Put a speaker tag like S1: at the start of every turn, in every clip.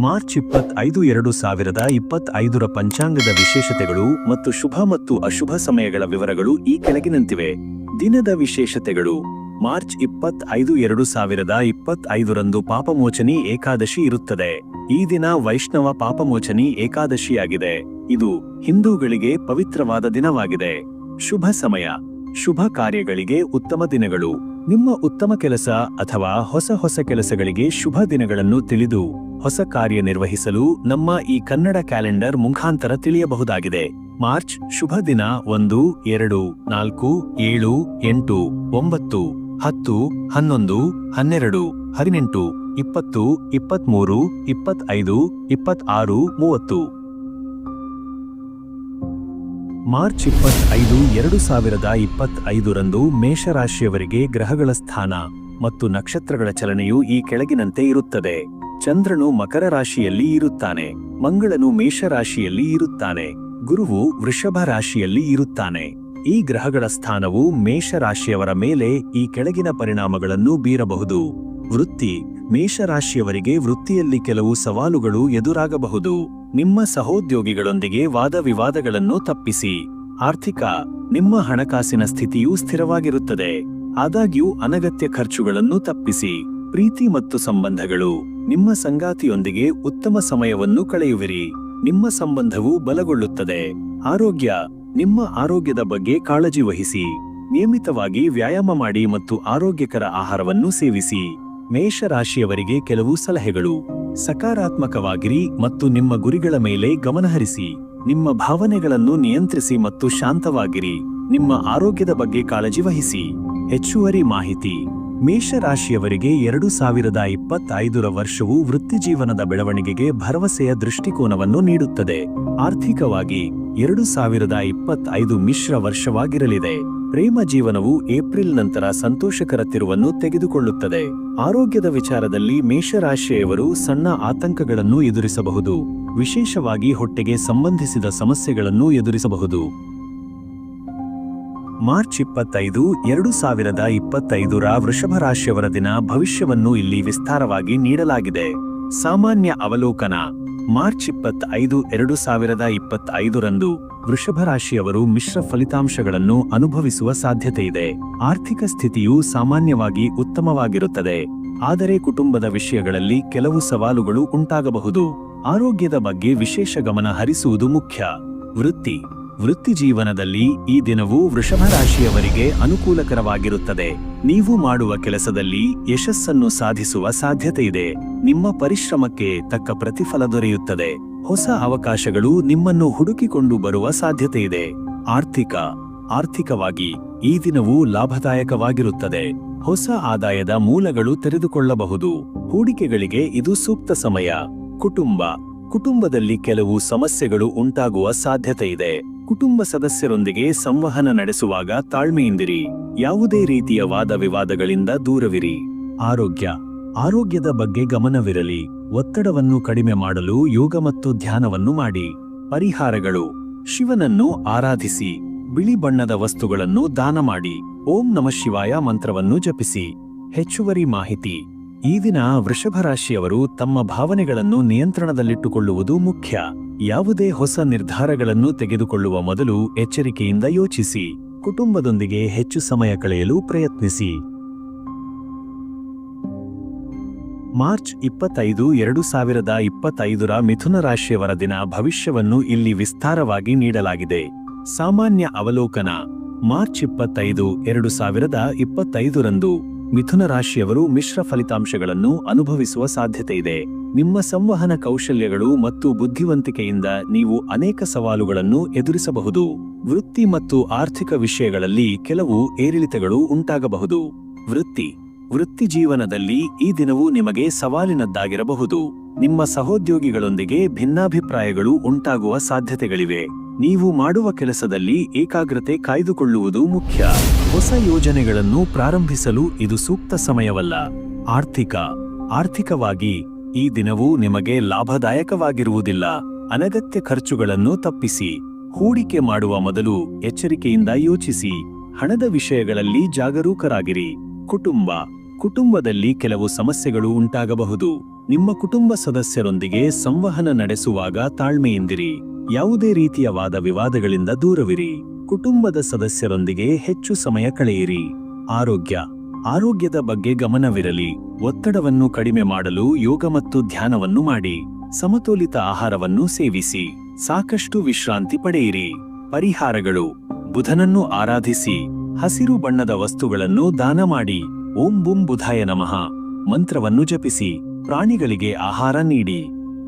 S1: March ಇಪ್ಪತ್ತೈದು, ಎರಡು ಸಾವಿರದ ಇಪ್ಪತ್ತೈದರ ಪಂಚಾಂಗದ ವಿಶೇಷತೆಗಳು ಮತ್ತು ಶುಭ ಮತ್ತು ಅಶುಭ ಸಮಯಗಳ ವಿವರಗಳು ಈ ಕೆಳಗಿನಂತಿವೆ. ದಿನದ ವಿಶೇಷತೆಗಳು. ಮಾರ್ಚ್ ಇಪ್ಪತ್ತೈದು, ಎರಡು ಸಾವಿರದ ಇಪ್ಪತ್ತೈದರಂದು ಪಾಪಮೋಚನಿ ಏಕಾದಶಿ ಇರುತ್ತದೆ. ಈ ದಿನ ವೈಷ್ಣವ ಪಾಪಮೋಚನಿ ಏಕಾದಶಿಯಾಗಿದೆ. ಇದು ಹಿಂದೂಗಳಿಗೆ ಪವಿತ್ರವಾದ ದಿನವಾಗಿದೆ. ಶುಭ ಸಮಯ. ಶುಭ ಕಾರ್ಯಗಳಿಗೆ ಉತ್ತಮ ದಿನಗಳು. ನಿಮ್ಮ ಉತ್ತಮ ಕೆಲಸ ಅಥವಾ ಹೊಸ ಹೊಸ ಕೆಲಸಗಳಿಗೆ ಶುಭ ದಿನಗಳನ್ನು ತಿಳಿದು ಹೊಸ ಕಾರ್ಯ ನಿರ್ವಹಿಸಲು ನಮ್ಮ ಈ ಕನ್ನಡ ಕ್ಯಾಲೆಂಡರ್ ಮುಖಾಂತರ ತಿಳಿಯಬಹುದಾಗಿದೆ. ಮಾರ್ಚ್ ಶುಭ ದಿನ ಒಂದು, ಎರಡು, ನಾಲ್ಕು, ಏಳು, ಎಂಟು, ಒಂಬತ್ತು, ಹತ್ತು, ಹನ್ನೊಂದು, ಹನ್ನೆರಡು, ಹದಿನೆಂಟು, ಇಪ್ಪತ್ತು ಇಪ್ಪತ್ಮೂರು ಇಪ್ಪತ್ತೈದು, ಇಪ್ಪತ್ತಾರು, ಮೂವತ್ತು. ಮಾರ್ಚ್ ಇಪ್ಪತ್ತೈದು, ಎರಡು ಸಾವಿರದ ಇಪ್ಪತ್ತೈದರಂದು ಮೇಷರಾಶಿಯವರಿಗೆ ಗ್ರಹಗಳ ಸ್ಥಾನ ಮತ್ತು ನಕ್ಷತ್ರಗಳ ಚಲನೆಯು ಈ ಕೆಳಗಿನಂತೆ ಇರುತ್ತದೆ. ಚಂದ್ರನು ಮಕರ ರಾಶಿಯಲ್ಲಿ ಇರುತ್ತಾನೆ, ಮಂಗಳನು ಮೇಷರಾಶಿಯಲ್ಲಿ ಇರುತ್ತಾನೆ, ಗುರುವು ವೃಷಭ ರಾಶಿಯಲ್ಲಿ ಇರುತ್ತಾನೆ. ಈ ಗ್ರಹಗಳ ಸ್ಥಾನವು ಮೇಷರಾಶಿಯವರ ಮೇಲೆ ಈ ಕೆಳಗಿನ ಪರಿಣಾಮಗಳನ್ನು ಬೀರಬಹುದು. ವೃತ್ತಿ ಮೇಷರಾಶಿಯವರಿಗೆ ವೃತ್ತಿಯಲ್ಲಿ ಕೆಲವು ಸವಾಲುಗಳು ಎದುರಾಗಬಹುದು. ನಿಮ್ಮ ಸಹೋದ್ಯೋಗಿಗಳೊಂದಿಗೆ ವಾದ ವಿವಾದಗಳನ್ನು ತಪ್ಪಿಸಿ. ಆರ್ಥಿಕ, ನಿಮ್ಮ ಹಣಕಾಸಿನ ಸ್ಥಿತಿಯು ಸ್ಥಿರವಾಗಿರುತ್ತದೆ. ಆದಾಗ್ಯೂ ಅನಗತ್ಯ ಖರ್ಚುಗಳನ್ನು ತಪ್ಪಿಸಿ. ಪ್ರೀತಿ ಮತ್ತು ಸಂಬಂಧಗಳು, ನಿಮ್ಮ ಸಂಗಾತಿಯೊಂದಿಗೆ ಉತ್ತಮ ಸಮಯವನ್ನು ಕಳೆಯುವಿರಿ. ನಿಮ್ಮ ಸಂಬಂಧವು ಬಲಗೊಳ್ಳುತ್ತದೆ. ಆರೋಗ್ಯ, ನಿಮ್ಮ ಆರೋಗ್ಯದ ಬಗ್ಗೆ ಕಾಳಜಿ ವಹಿಸಿ. ನಿಯಮಿತವಾಗಿ ವ್ಯಾಯಾಮ ಮಾಡಿ ಮತ್ತು ಆರೋಗ್ಯಕರ ಆಹಾರವನ್ನು ಸೇವಿಸಿ. ಮೇಷರಾಶಿಯವರಿಗೆ ಕೆಲವು ಸಲಹೆಗಳು. ಸಕಾರಾತ್ಮಕವಾಗಿರಿ ಮತ್ತು ನಿಮ್ಮ ಗುರಿಗಳ ಮೇಲೆ ಗಮನಹರಿಸಿ ನಿಮ್ಮ ಭಾವನೆಗಳನ್ನು ನಿಯಂತ್ರಿಸಿ ಮತ್ತು ಶಾಂತವಾಗಿರಿ. ನಿಮ್ಮ ಆರೋಗ್ಯದ ಬಗ್ಗೆ ಕಾಳಜಿ ವಹಿಸಿ. ಹೆಚ್ಚುವರಿ ಮಾಹಿತಿ. ಮೇಷರಾಶಿಯವರಿಗೆ ಎರಡು ಸಾವಿರದ ಇಪ್ಪತ್ತೈದರ ವರ್ಷವು ವೃತ್ತಿಜೀವನದ ಬೆಳವಣಿಗೆಗೆ ಭರವಸೆಯ ದೃಷ್ಟಿಕೋನವನ್ನು ನೀಡುತ್ತದೆ. ಆರ್ಥಿಕವಾಗಿ ಎರಡು ಸಾವಿರದ ಇಪ್ಪತ್ತೈದು ಮಿಶ್ರ ವರ್ಷವಾಗಿರಲಿದೆ. ಪ್ರೇಮ ಜೀವನವು ಏಪ್ರಿಲ್ ನಂತರ ಸಂತೋಷಕರ ತಿರುವನ್ನು ತೆಗೆದುಕೊಳ್ಳುತ್ತದೆ. ಆರೋಗ್ಯದ ವಿಚಾರದಲ್ಲಿ ಮೇಷರಾಶಿಯವರು ಸಣ್ಣ ಆತಂಕಗಳನ್ನು ಎದುರಿಸಬಹುದು. ವಿಶೇಷವಾಗಿ ಹೊಟ್ಟೆಗೆ ಸಂಬಂಧಿಸಿದ ಸಮಸ್ಯೆಗಳನ್ನು ಎದುರಿಸಬಹುದು. ಮಾರ್ಚ್ ಇಪ್ಪತ್ತೈದು, ಎರಡು ಸಾವಿರದ ಇಪ್ಪತ್ತೈದರ ವೃಷಭ ರಾಶಿಯವರ ದಿನ ಭವಿಷ್ಯವನ್ನು ಇಲ್ಲಿ ವಿಸ್ತಾರವಾಗಿ ನೀಡಲಾಗಿದೆ. ಸಾಮಾನ್ಯ ಅವಲೋಕನ, ಮಾರ್ಚ್ ಇಪ್ಪತ್ತೈದು, ಎರಡು ಸಾವಿರದ ಇಪ್ಪತ್ತೈದರಂದು ವೃಷಭ ರಾಶಿಯವರು ಮಿಶ್ರ ಫಲಿತಾಂಶಗಳನ್ನು ಅನುಭವಿಸುವ ಸಾಧ್ಯತೆಯಿದೆ ಆರ್ಥಿಕ ಸ್ಥಿತಿಯು ಸಾಮಾನ್ಯವಾಗಿ ಉತ್ತಮವಾಗಿರುತ್ತದೆ. ಆದರೆ ಕುಟುಂಬದ ವಿಷಯಗಳಲ್ಲಿ ಕೆಲವು ಸವಾಲುಗಳು ಉಂಟಾಗಬಹುದು. ಆರೋಗ್ಯದ ಬಗ್ಗೆ ವಿಶೇಷ ಗಮನ ಹರಿಸುವುದು ಮುಖ್ಯ. ವೃತ್ತಿ ವೃತ್ತಿ ಜೀವನದಲ್ಲಿ ಈ ದಿನವು ವೃಷಭ ರಾಶಿಯವರಿಗೆ ಅನುಕೂಲಕರವಾಗಿರುತ್ತದೆ. ನೀವು ಮಾಡುವ ಕೆಲಸದಲ್ಲಿ ಯಶಸ್ಸನ್ನು ಸಾಧಿಸುವ ಸಾಧ್ಯತೆಯಿದೆ ನಿಮ್ಮ ಪರಿಶ್ರಮಕ್ಕೆ ತಕ್ಕ ಪ್ರತಿಫಲ ದೊರೆಯುತ್ತದೆ. ಹೊಸ ಅವಕಾಶಗಳು ನಿಮ್ಮನ್ನು ಹುಡುಕಿಕೊಂಡು ಬರುವ ಸಾಧ್ಯತೆಯಿದೆ ಆರ್ಥಿಕ, ಆರ್ಥಿಕವಾಗಿ ಈ ದಿನವು ಲಾಭದಾಯಕವಾಗಿರುತ್ತದೆ. ಹೊಸ ಆದಾಯದ ಮೂಲಗಳು ತೆರೆದುಕೊಳ್ಳಬಹುದು. ಹೂಡಿಕೆಗಳಿಗೆ ಇದು ಸೂಕ್ತ ಸಮಯ. ಕುಟುಂಬ ಕುಟುಂಬದಲ್ಲಿ ಕೆಲವು ಸಮಸ್ಯೆಗಳು ಉಂಟಾಗುವ ಸಾಧ್ಯತೆಯಿದೆ ಕುಟುಂಬ ಸದಸ್ಯರೊಂದಿಗೆ ಸಂವಹನ ನಡೆಸುವಾಗ ತಾಳ್ಮೆಯಿಂದಿರಿ. ಯಾವುದೇ ರೀತಿಯ ವಾದ ವಿವಾದಗಳಿಂದ ದೂರವಿರಿ. ಆರೋಗ್ಯ. ಆರೋಗ್ಯದ ಬಗ್ಗೆ ಗಮನವಿರಲಿ. ಒತ್ತಡವನ್ನು ಕಡಿಮೆ ಮಾಡಲು ಯೋಗ ಮತ್ತು ಧ್ಯಾನವನ್ನು ಮಾಡಿ. ಪರಿಹಾರಗಳು. ಶಿವನನ್ನು ಆರಾಧಿಸಿ. ಬಿಳಿ ಬಣ್ಣದ ವಸ್ತುಗಳನ್ನು ದಾನ ಮಾಡಿ. ಓಂ ನಮಃ ಶಿವಾಯ ಮಂತ್ರವನ್ನು ಜಪಿಸಿ. ಹೆಚ್ಚುವರಿ ಮಾಹಿತಿ. ಈ ದಿನ ವೃಷಭ ರಾಶಿಯವರು ತಮ್ಮ ಭಾವನೆಗಳನ್ನು ನಿಯಂತ್ರಣದಲ್ಲಿಟ್ಟುಕೊಳ್ಳುವುದು ಮುಖ್ಯ. ಯಾವುದೇ ಹೊಸ ನಿರ್ಧಾರಗಳನ್ನು ತೆಗೆದುಕೊಳ್ಳುವ ಮೊದಲು ಎಚ್ಚರಿಕೆಯಿಂದ ಯೋಚಿಸಿ. ಕುಟುಂಬದೊಂದಿಗೆ ಹೆಚ್ಚು ಸಮಯ ಕಳೆಯಲು ಪ್ರಯತ್ನಿಸಿ. ಮಾರ್ಚ್ ಇಪ್ಪತ್ತೈದು, ಎರಡು ಸಾವಿರದ ಇಪ್ಪತ್ತೈದರ ಮಿಥುನ ರಾಶಿಯವರ ದಿನ ಭವಿಷ್ಯವನ್ನು ಇಲ್ಲಿ ವಿಸ್ತಾರವಾಗಿ ನೀಡಲಾಗಿದೆ. ಸಾಮಾನ್ಯ ಅವಲೋಕನ. ಮಾರ್ಚ್ ಇಪ್ಪತ್ತೈದು, ಎರಡು ಸಾವಿರದ ಇಪ್ಪತ್ತೈದರಂದು ಮಿಥುನ ರಾಶಿಯವರು ಮಿಶ್ರ ಫಲಿತಾಂಶಗಳನ್ನು ಅನುಭವಿಸುವ ಸಾಧ್ಯತೆಯಿದೆ ನಿಮ್ಮ ಸಂವಹನ ಕೌಶಲ್ಯಗಳು ಮತ್ತು ಬುದ್ಧಿವಂತಿಕೆಯಿಂದ ನೀವು ಅನೇಕ ಸವಾಲುಗಳನ್ನು ಎದುರಿಸಬಹುದು. ವೃತ್ತಿ ಮತ್ತು ಆರ್ಥಿಕ ವಿಷಯಗಳಲ್ಲಿ ಕೆಲವು ಏರಿಳಿತಗಳು ಉಂಟಾಗಬಹುದು. ವೃತ್ತಿ ವೃತ್ತಿ ಜೀವನದಲ್ಲಿ ಈ ದಿನವು ನಿಮಗೆ ಸವಾಲಿನದ್ದಾಗಿರಬಹುದು. ನಿಮ್ಮ ಸಹೋದ್ಯೋಗಿಗಳೊಂದಿಗೆ ಭಿನ್ನಾಭಿಪ್ರಾಯಗಳು ಉಂಟಾಗುವ ಸಾಧ್ಯತೆಗಳಿವೆ. ನೀವು ಮಾಡುವ ಕೆಲಸದಲ್ಲಿ ಏಕಾಗ್ರತೆ ಕಾಯ್ದುಕೊಳ್ಳುವುದು ಮುಖ್ಯ. ಹೊಸ ಯೋಜನೆಗಳನ್ನು ಪ್ರಾರಂಭಿಸಲು ಇದು ಸೂಕ್ತ ಸಮಯವಲ್ಲ. ಆರ್ಥಿಕ, ಆರ್ಥಿಕವಾಗಿ ಈ ದಿನವು ನಿಮಗೆ ಲಾಭದಾಯಕವಾಗಿರುವುದಿಲ್ಲ. ಅನಗತ್ಯ ಖರ್ಚುಗಳನ್ನು ತಪ್ಪಿಸಿ. ಹೂಡಿಕೆ ಮಾಡುವ ಮೊದಲು ಎಚ್ಚರಿಕೆಯಿಂದ ಯೋಚಿಸಿ. ಹಣದ ವಿಷಯಗಳಲ್ಲಿ ಜಾಗರೂಕರಾಗಿರಿ. ಕುಟುಂಬ ಕುಟುಂಬದಲ್ಲಿ ಕೆಲವು ಸಮಸ್ಯೆಗಳು ಉಂಟಾಗಬಹುದು. ನಿಮ್ಮ ಕುಟುಂಬ ಸದಸ್ಯರೊಂದಿಗೆ ಸಂವಹನ ನಡೆಸುವಾಗ ತಾಳ್ಮೆಯಿಂದಿರಿ. ಯಾವುದೇ ರೀತಿಯ ವಾದ ವಿವಾದಗಳಿಂದ ದೂರವಿರಿ. ಕುಟುಂಬದ ಸದಸ್ಯರೊಂದಿಗೆ ಹೆಚ್ಚು ಸಮಯ ಕಳೆಯಿರಿ. ಆರೋಗ್ಯ. ಆರೋಗ್ಯದ ಬಗ್ಗೆ ಗಮನವಿರಲಿ. ಒತ್ತಡವನ್ನು ಕಡಿಮೆ ಮಾಡಲು ಯೋಗ ಮತ್ತು ಧ್ಯಾನವನ್ನು ಮಾಡಿ. ಸಮತೋಲಿತ ಆಹಾರವನ್ನು ಸೇವಿಸಿ. ಸಾಕಷ್ಟು ವಿಶ್ರಾಂತಿ ಪಡೆಯಿರಿ. ಪರಿಹಾರಗಳು. ಬುಧನನ್ನು ಆರಾಧಿಸಿ. ಹಸಿರು ಬಣ್ಣದ ವಸ್ತುಗಳನ್ನು ದಾನ ಮಾಡಿ. ಓಂ ಬುಂ ಬುಧಾಯ ನಮಃ. ಮಂತ್ರವನ್ನು ಜಪಿಸಿ, ಪ್ರಾಣಿಗಳಿಗೆ ಆಹಾರ ನೀಡಿ.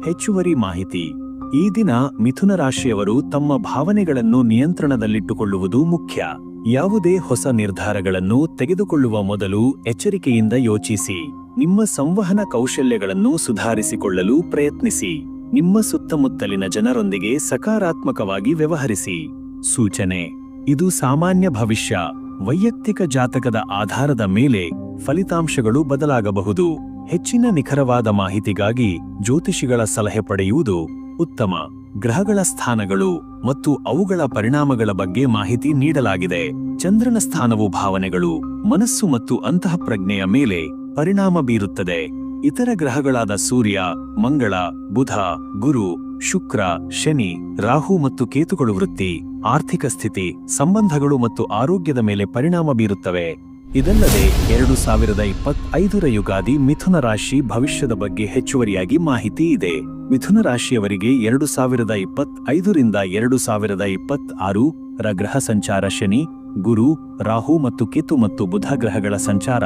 S1: ಹೆಚ್ಚುವರಿ ಮಾಹಿತಿ. ಈ ದಿನ ಮಿಥುನ ರಾಶಿಯವರು ತಮ್ಮ ಭಾವನೆಗಳನ್ನು ನಿಯಂತ್ರಣದಲ್ಲಿಟ್ಟುಕೊಳ್ಳುವುದು ಮುಖ್ಯ. ಯಾವುದೇ ಹೊಸ ನಿರ್ಧಾರಗಳನ್ನು ತೆಗೆದುಕೊಳ್ಳುವ ಮೊದಲು ಎಚ್ಚರಿಕೆಯಿಂದ ಯೋಚಿಸಿ. ನಿಮ್ಮ ಸಂವಹನ ಕೌಶಲ್ಯಗಳನ್ನು ಸುಧಾರಿಸಿಕೊಳ್ಳಲು ಪ್ರಯತ್ನಿಸಿ. ನಿಮ್ಮ ಸುತ್ತಮುತ್ತಲಿನ ಜನರೊಂದಿಗೆ ಸಕಾರಾತ್ಮಕವಾಗಿ ವ್ಯವಹರಿಸಿ. ಸೂಚನೆ. ಇದು ಸಾಮಾನ್ಯ ಭವಿಷ್ಯ. ವೈಯಕ್ತಿಕ ಜಾತಕದ ಆಧಾರದ ಮೇಲೆ ಫಲಿತಾಂಶಗಳು ಬದಲಾಗಬಹುದು. ಹೆಚ್ಚಿನ ನಿಖರವಾದ ಮಾಹಿತಿಗಾಗಿ ಜ್ಯೋತಿಷಿಗಳ ಸಲಹೆ ಪಡೆಯುವುದು ಉತ್ತಮ. ಗ್ರಹಗಳ ಸ್ಥಾನಗಳು ಮತ್ತು ಅವುಗಳ ಪರಿಣಾಮಗಳ ಬಗ್ಗೆ ಮಾಹಿತಿ ನೀಡಲಾಗಿದೆ. ಚಂದ್ರನ ಸ್ಥಾನವು ಭಾವನೆಗಳು, ಮನಸ್ಸು ಮತ್ತು ಅಂತಃಪ್ರಜ್ಞೆಯ ಮೇಲೆ ಪರಿಣಾಮ ಬೀರುತ್ತದೆ. ಇತರ ಗ್ರಹಗಳಾದ ಸೂರ್ಯ, ಮಂಗಳ, ಬುಧ, ಗುರು, ಶುಕ್ರ, ಶನಿ, ರಾಹು ಮತ್ತು ಕೇತುಗಳು ವೃತ್ತಿ, ಆರ್ಥಿಕ ಸ್ಥಿತಿ, ಸಂಬಂಧಗಳು ಮತ್ತು ಆರೋಗ್ಯದ ಮೇಲೆ ಪರಿಣಾಮ ಬೀರುತ್ತವೆ. ಇದಲ್ಲದೆ ಎರಡು ಸಾವಿರದ ಇಪ್ಪತ್ತೈದರ ಯುಗಾದಿ ಮಿಥುನ ರಾಶಿ ಭವಿಷ್ಯದ ಬಗ್ಗೆ ಹೆಚ್ಚುವರಿಯಾಗಿ ಮಾಹಿತಿ ಇದೆ. ಮಿಥುನ ರಾಶಿಯವರಿಗೆ ಎರಡು ಸಾವಿರದ ಇಪ್ಪತ್ತೈದರಿಂದ ಎರಡು ಸಾವಿರದ ಇಪ್ಪತ್ತಾರು ರ ಗ್ರಹ ಸಂಚಾರ ಶನಿ, ಗುರು, ರಾಹು ಮತ್ತು ಕೇತು ಮತ್ತು ಬುಧ ಗ್ರಹಗಳ ಸಂಚಾರ.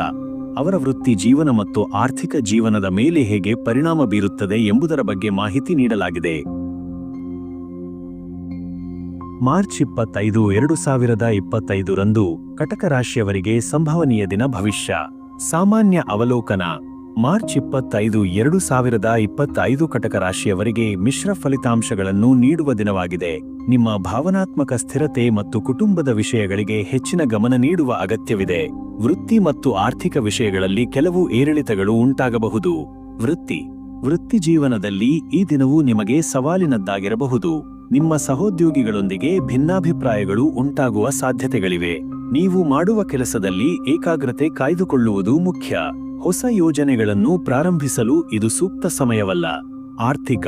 S1: ಅವರ ವೃತ್ತಿ ಜೀವನ ಮತ್ತು ಆರ್ಥಿಕ ಜೀವನದ ಮೇಲೆ ಹೇಗೆ ಪರಿಣಾಮ ಬೀರುತ್ತದೆ ಎಂಬುದರ ಬಗ್ಗೆ ಮಾಹಿತಿ ನೀಡಲಾಗಿದೆ. ಮಾರ್ಚ್ ಇಪ್ಪತ್ತೈದು, ಎರಡು ಸಾವಿರದ ಇಪ್ಪತ್ತೈದರಂದು ಕಟಕ ರಾಶಿಯವರಿಗೆ ಸಂಭವನೀಯ ದಿನ ಭವಿಷ್ಯ. ಸಾಮಾನ್ಯ ಅವಲೋಕನ. ಮಾರ್ಚ್ ಇಪ್ಪತ್ತೈದು, ಎರಡು ಸಾವಿರದ ಇಪ್ಪತ್ತೈದು ಕಟಕ ರಾಶಿಯವರಿಗೆ ಮಿಶ್ರ ಫಲಿತಾಂಶಗಳನ್ನು ನೀಡುವ ದಿನವಾಗಿದೆ. ನಿಮ್ಮ ಭಾವನಾತ್ಮಕ ಸ್ಥಿರತೆ ಮತ್ತು ಕುಟುಂಬದ ವಿಷಯಗಳಿಗೆ ಹೆಚ್ಚಿನ ಗಮನ ನೀಡುವ ಅಗತ್ಯವಿದೆ. ವೃತ್ತಿ ಮತ್ತು ಆರ್ಥಿಕ ವಿಷಯಗಳಲ್ಲಿ ಕೆಲವು ಏರಿಳಿತಗಳು ಉಂಟಾಗಬಹುದು. ವೃತ್ತಿ. ವೃತ್ತಿ ಜೀವನದಲ್ಲಿ ಈ ದಿನವು ನಿಮಗೆ ಸವಾಲಿನದ್ದಾಗಿರಬಹುದು. ನಿಮ್ಮ ಸಹೋದ್ಯೋಗಿಗಳೊಂದಿಗೆ ಭಿನ್ನಾಭಿಪ್ರಾಯಗಳು ಉಂಟಾಗುವ ಸಾಧ್ಯತೆಗಳಿವೆ. ನೀವು ಮಾಡುವ ಕೆಲಸದಲ್ಲಿ ಏಕಾಗ್ರತೆ ಕಾಯ್ದುಕೊಳ್ಳುವುದು ಮುಖ್ಯ. ಹೊಸ ಯೋಜನೆಗಳನ್ನು ಪ್ರಾರಂಭಿಸಲು ಇದು ಸೂಕ್ತ ಸಮಯವಲ್ಲ. ಆರ್ಥಿಕ,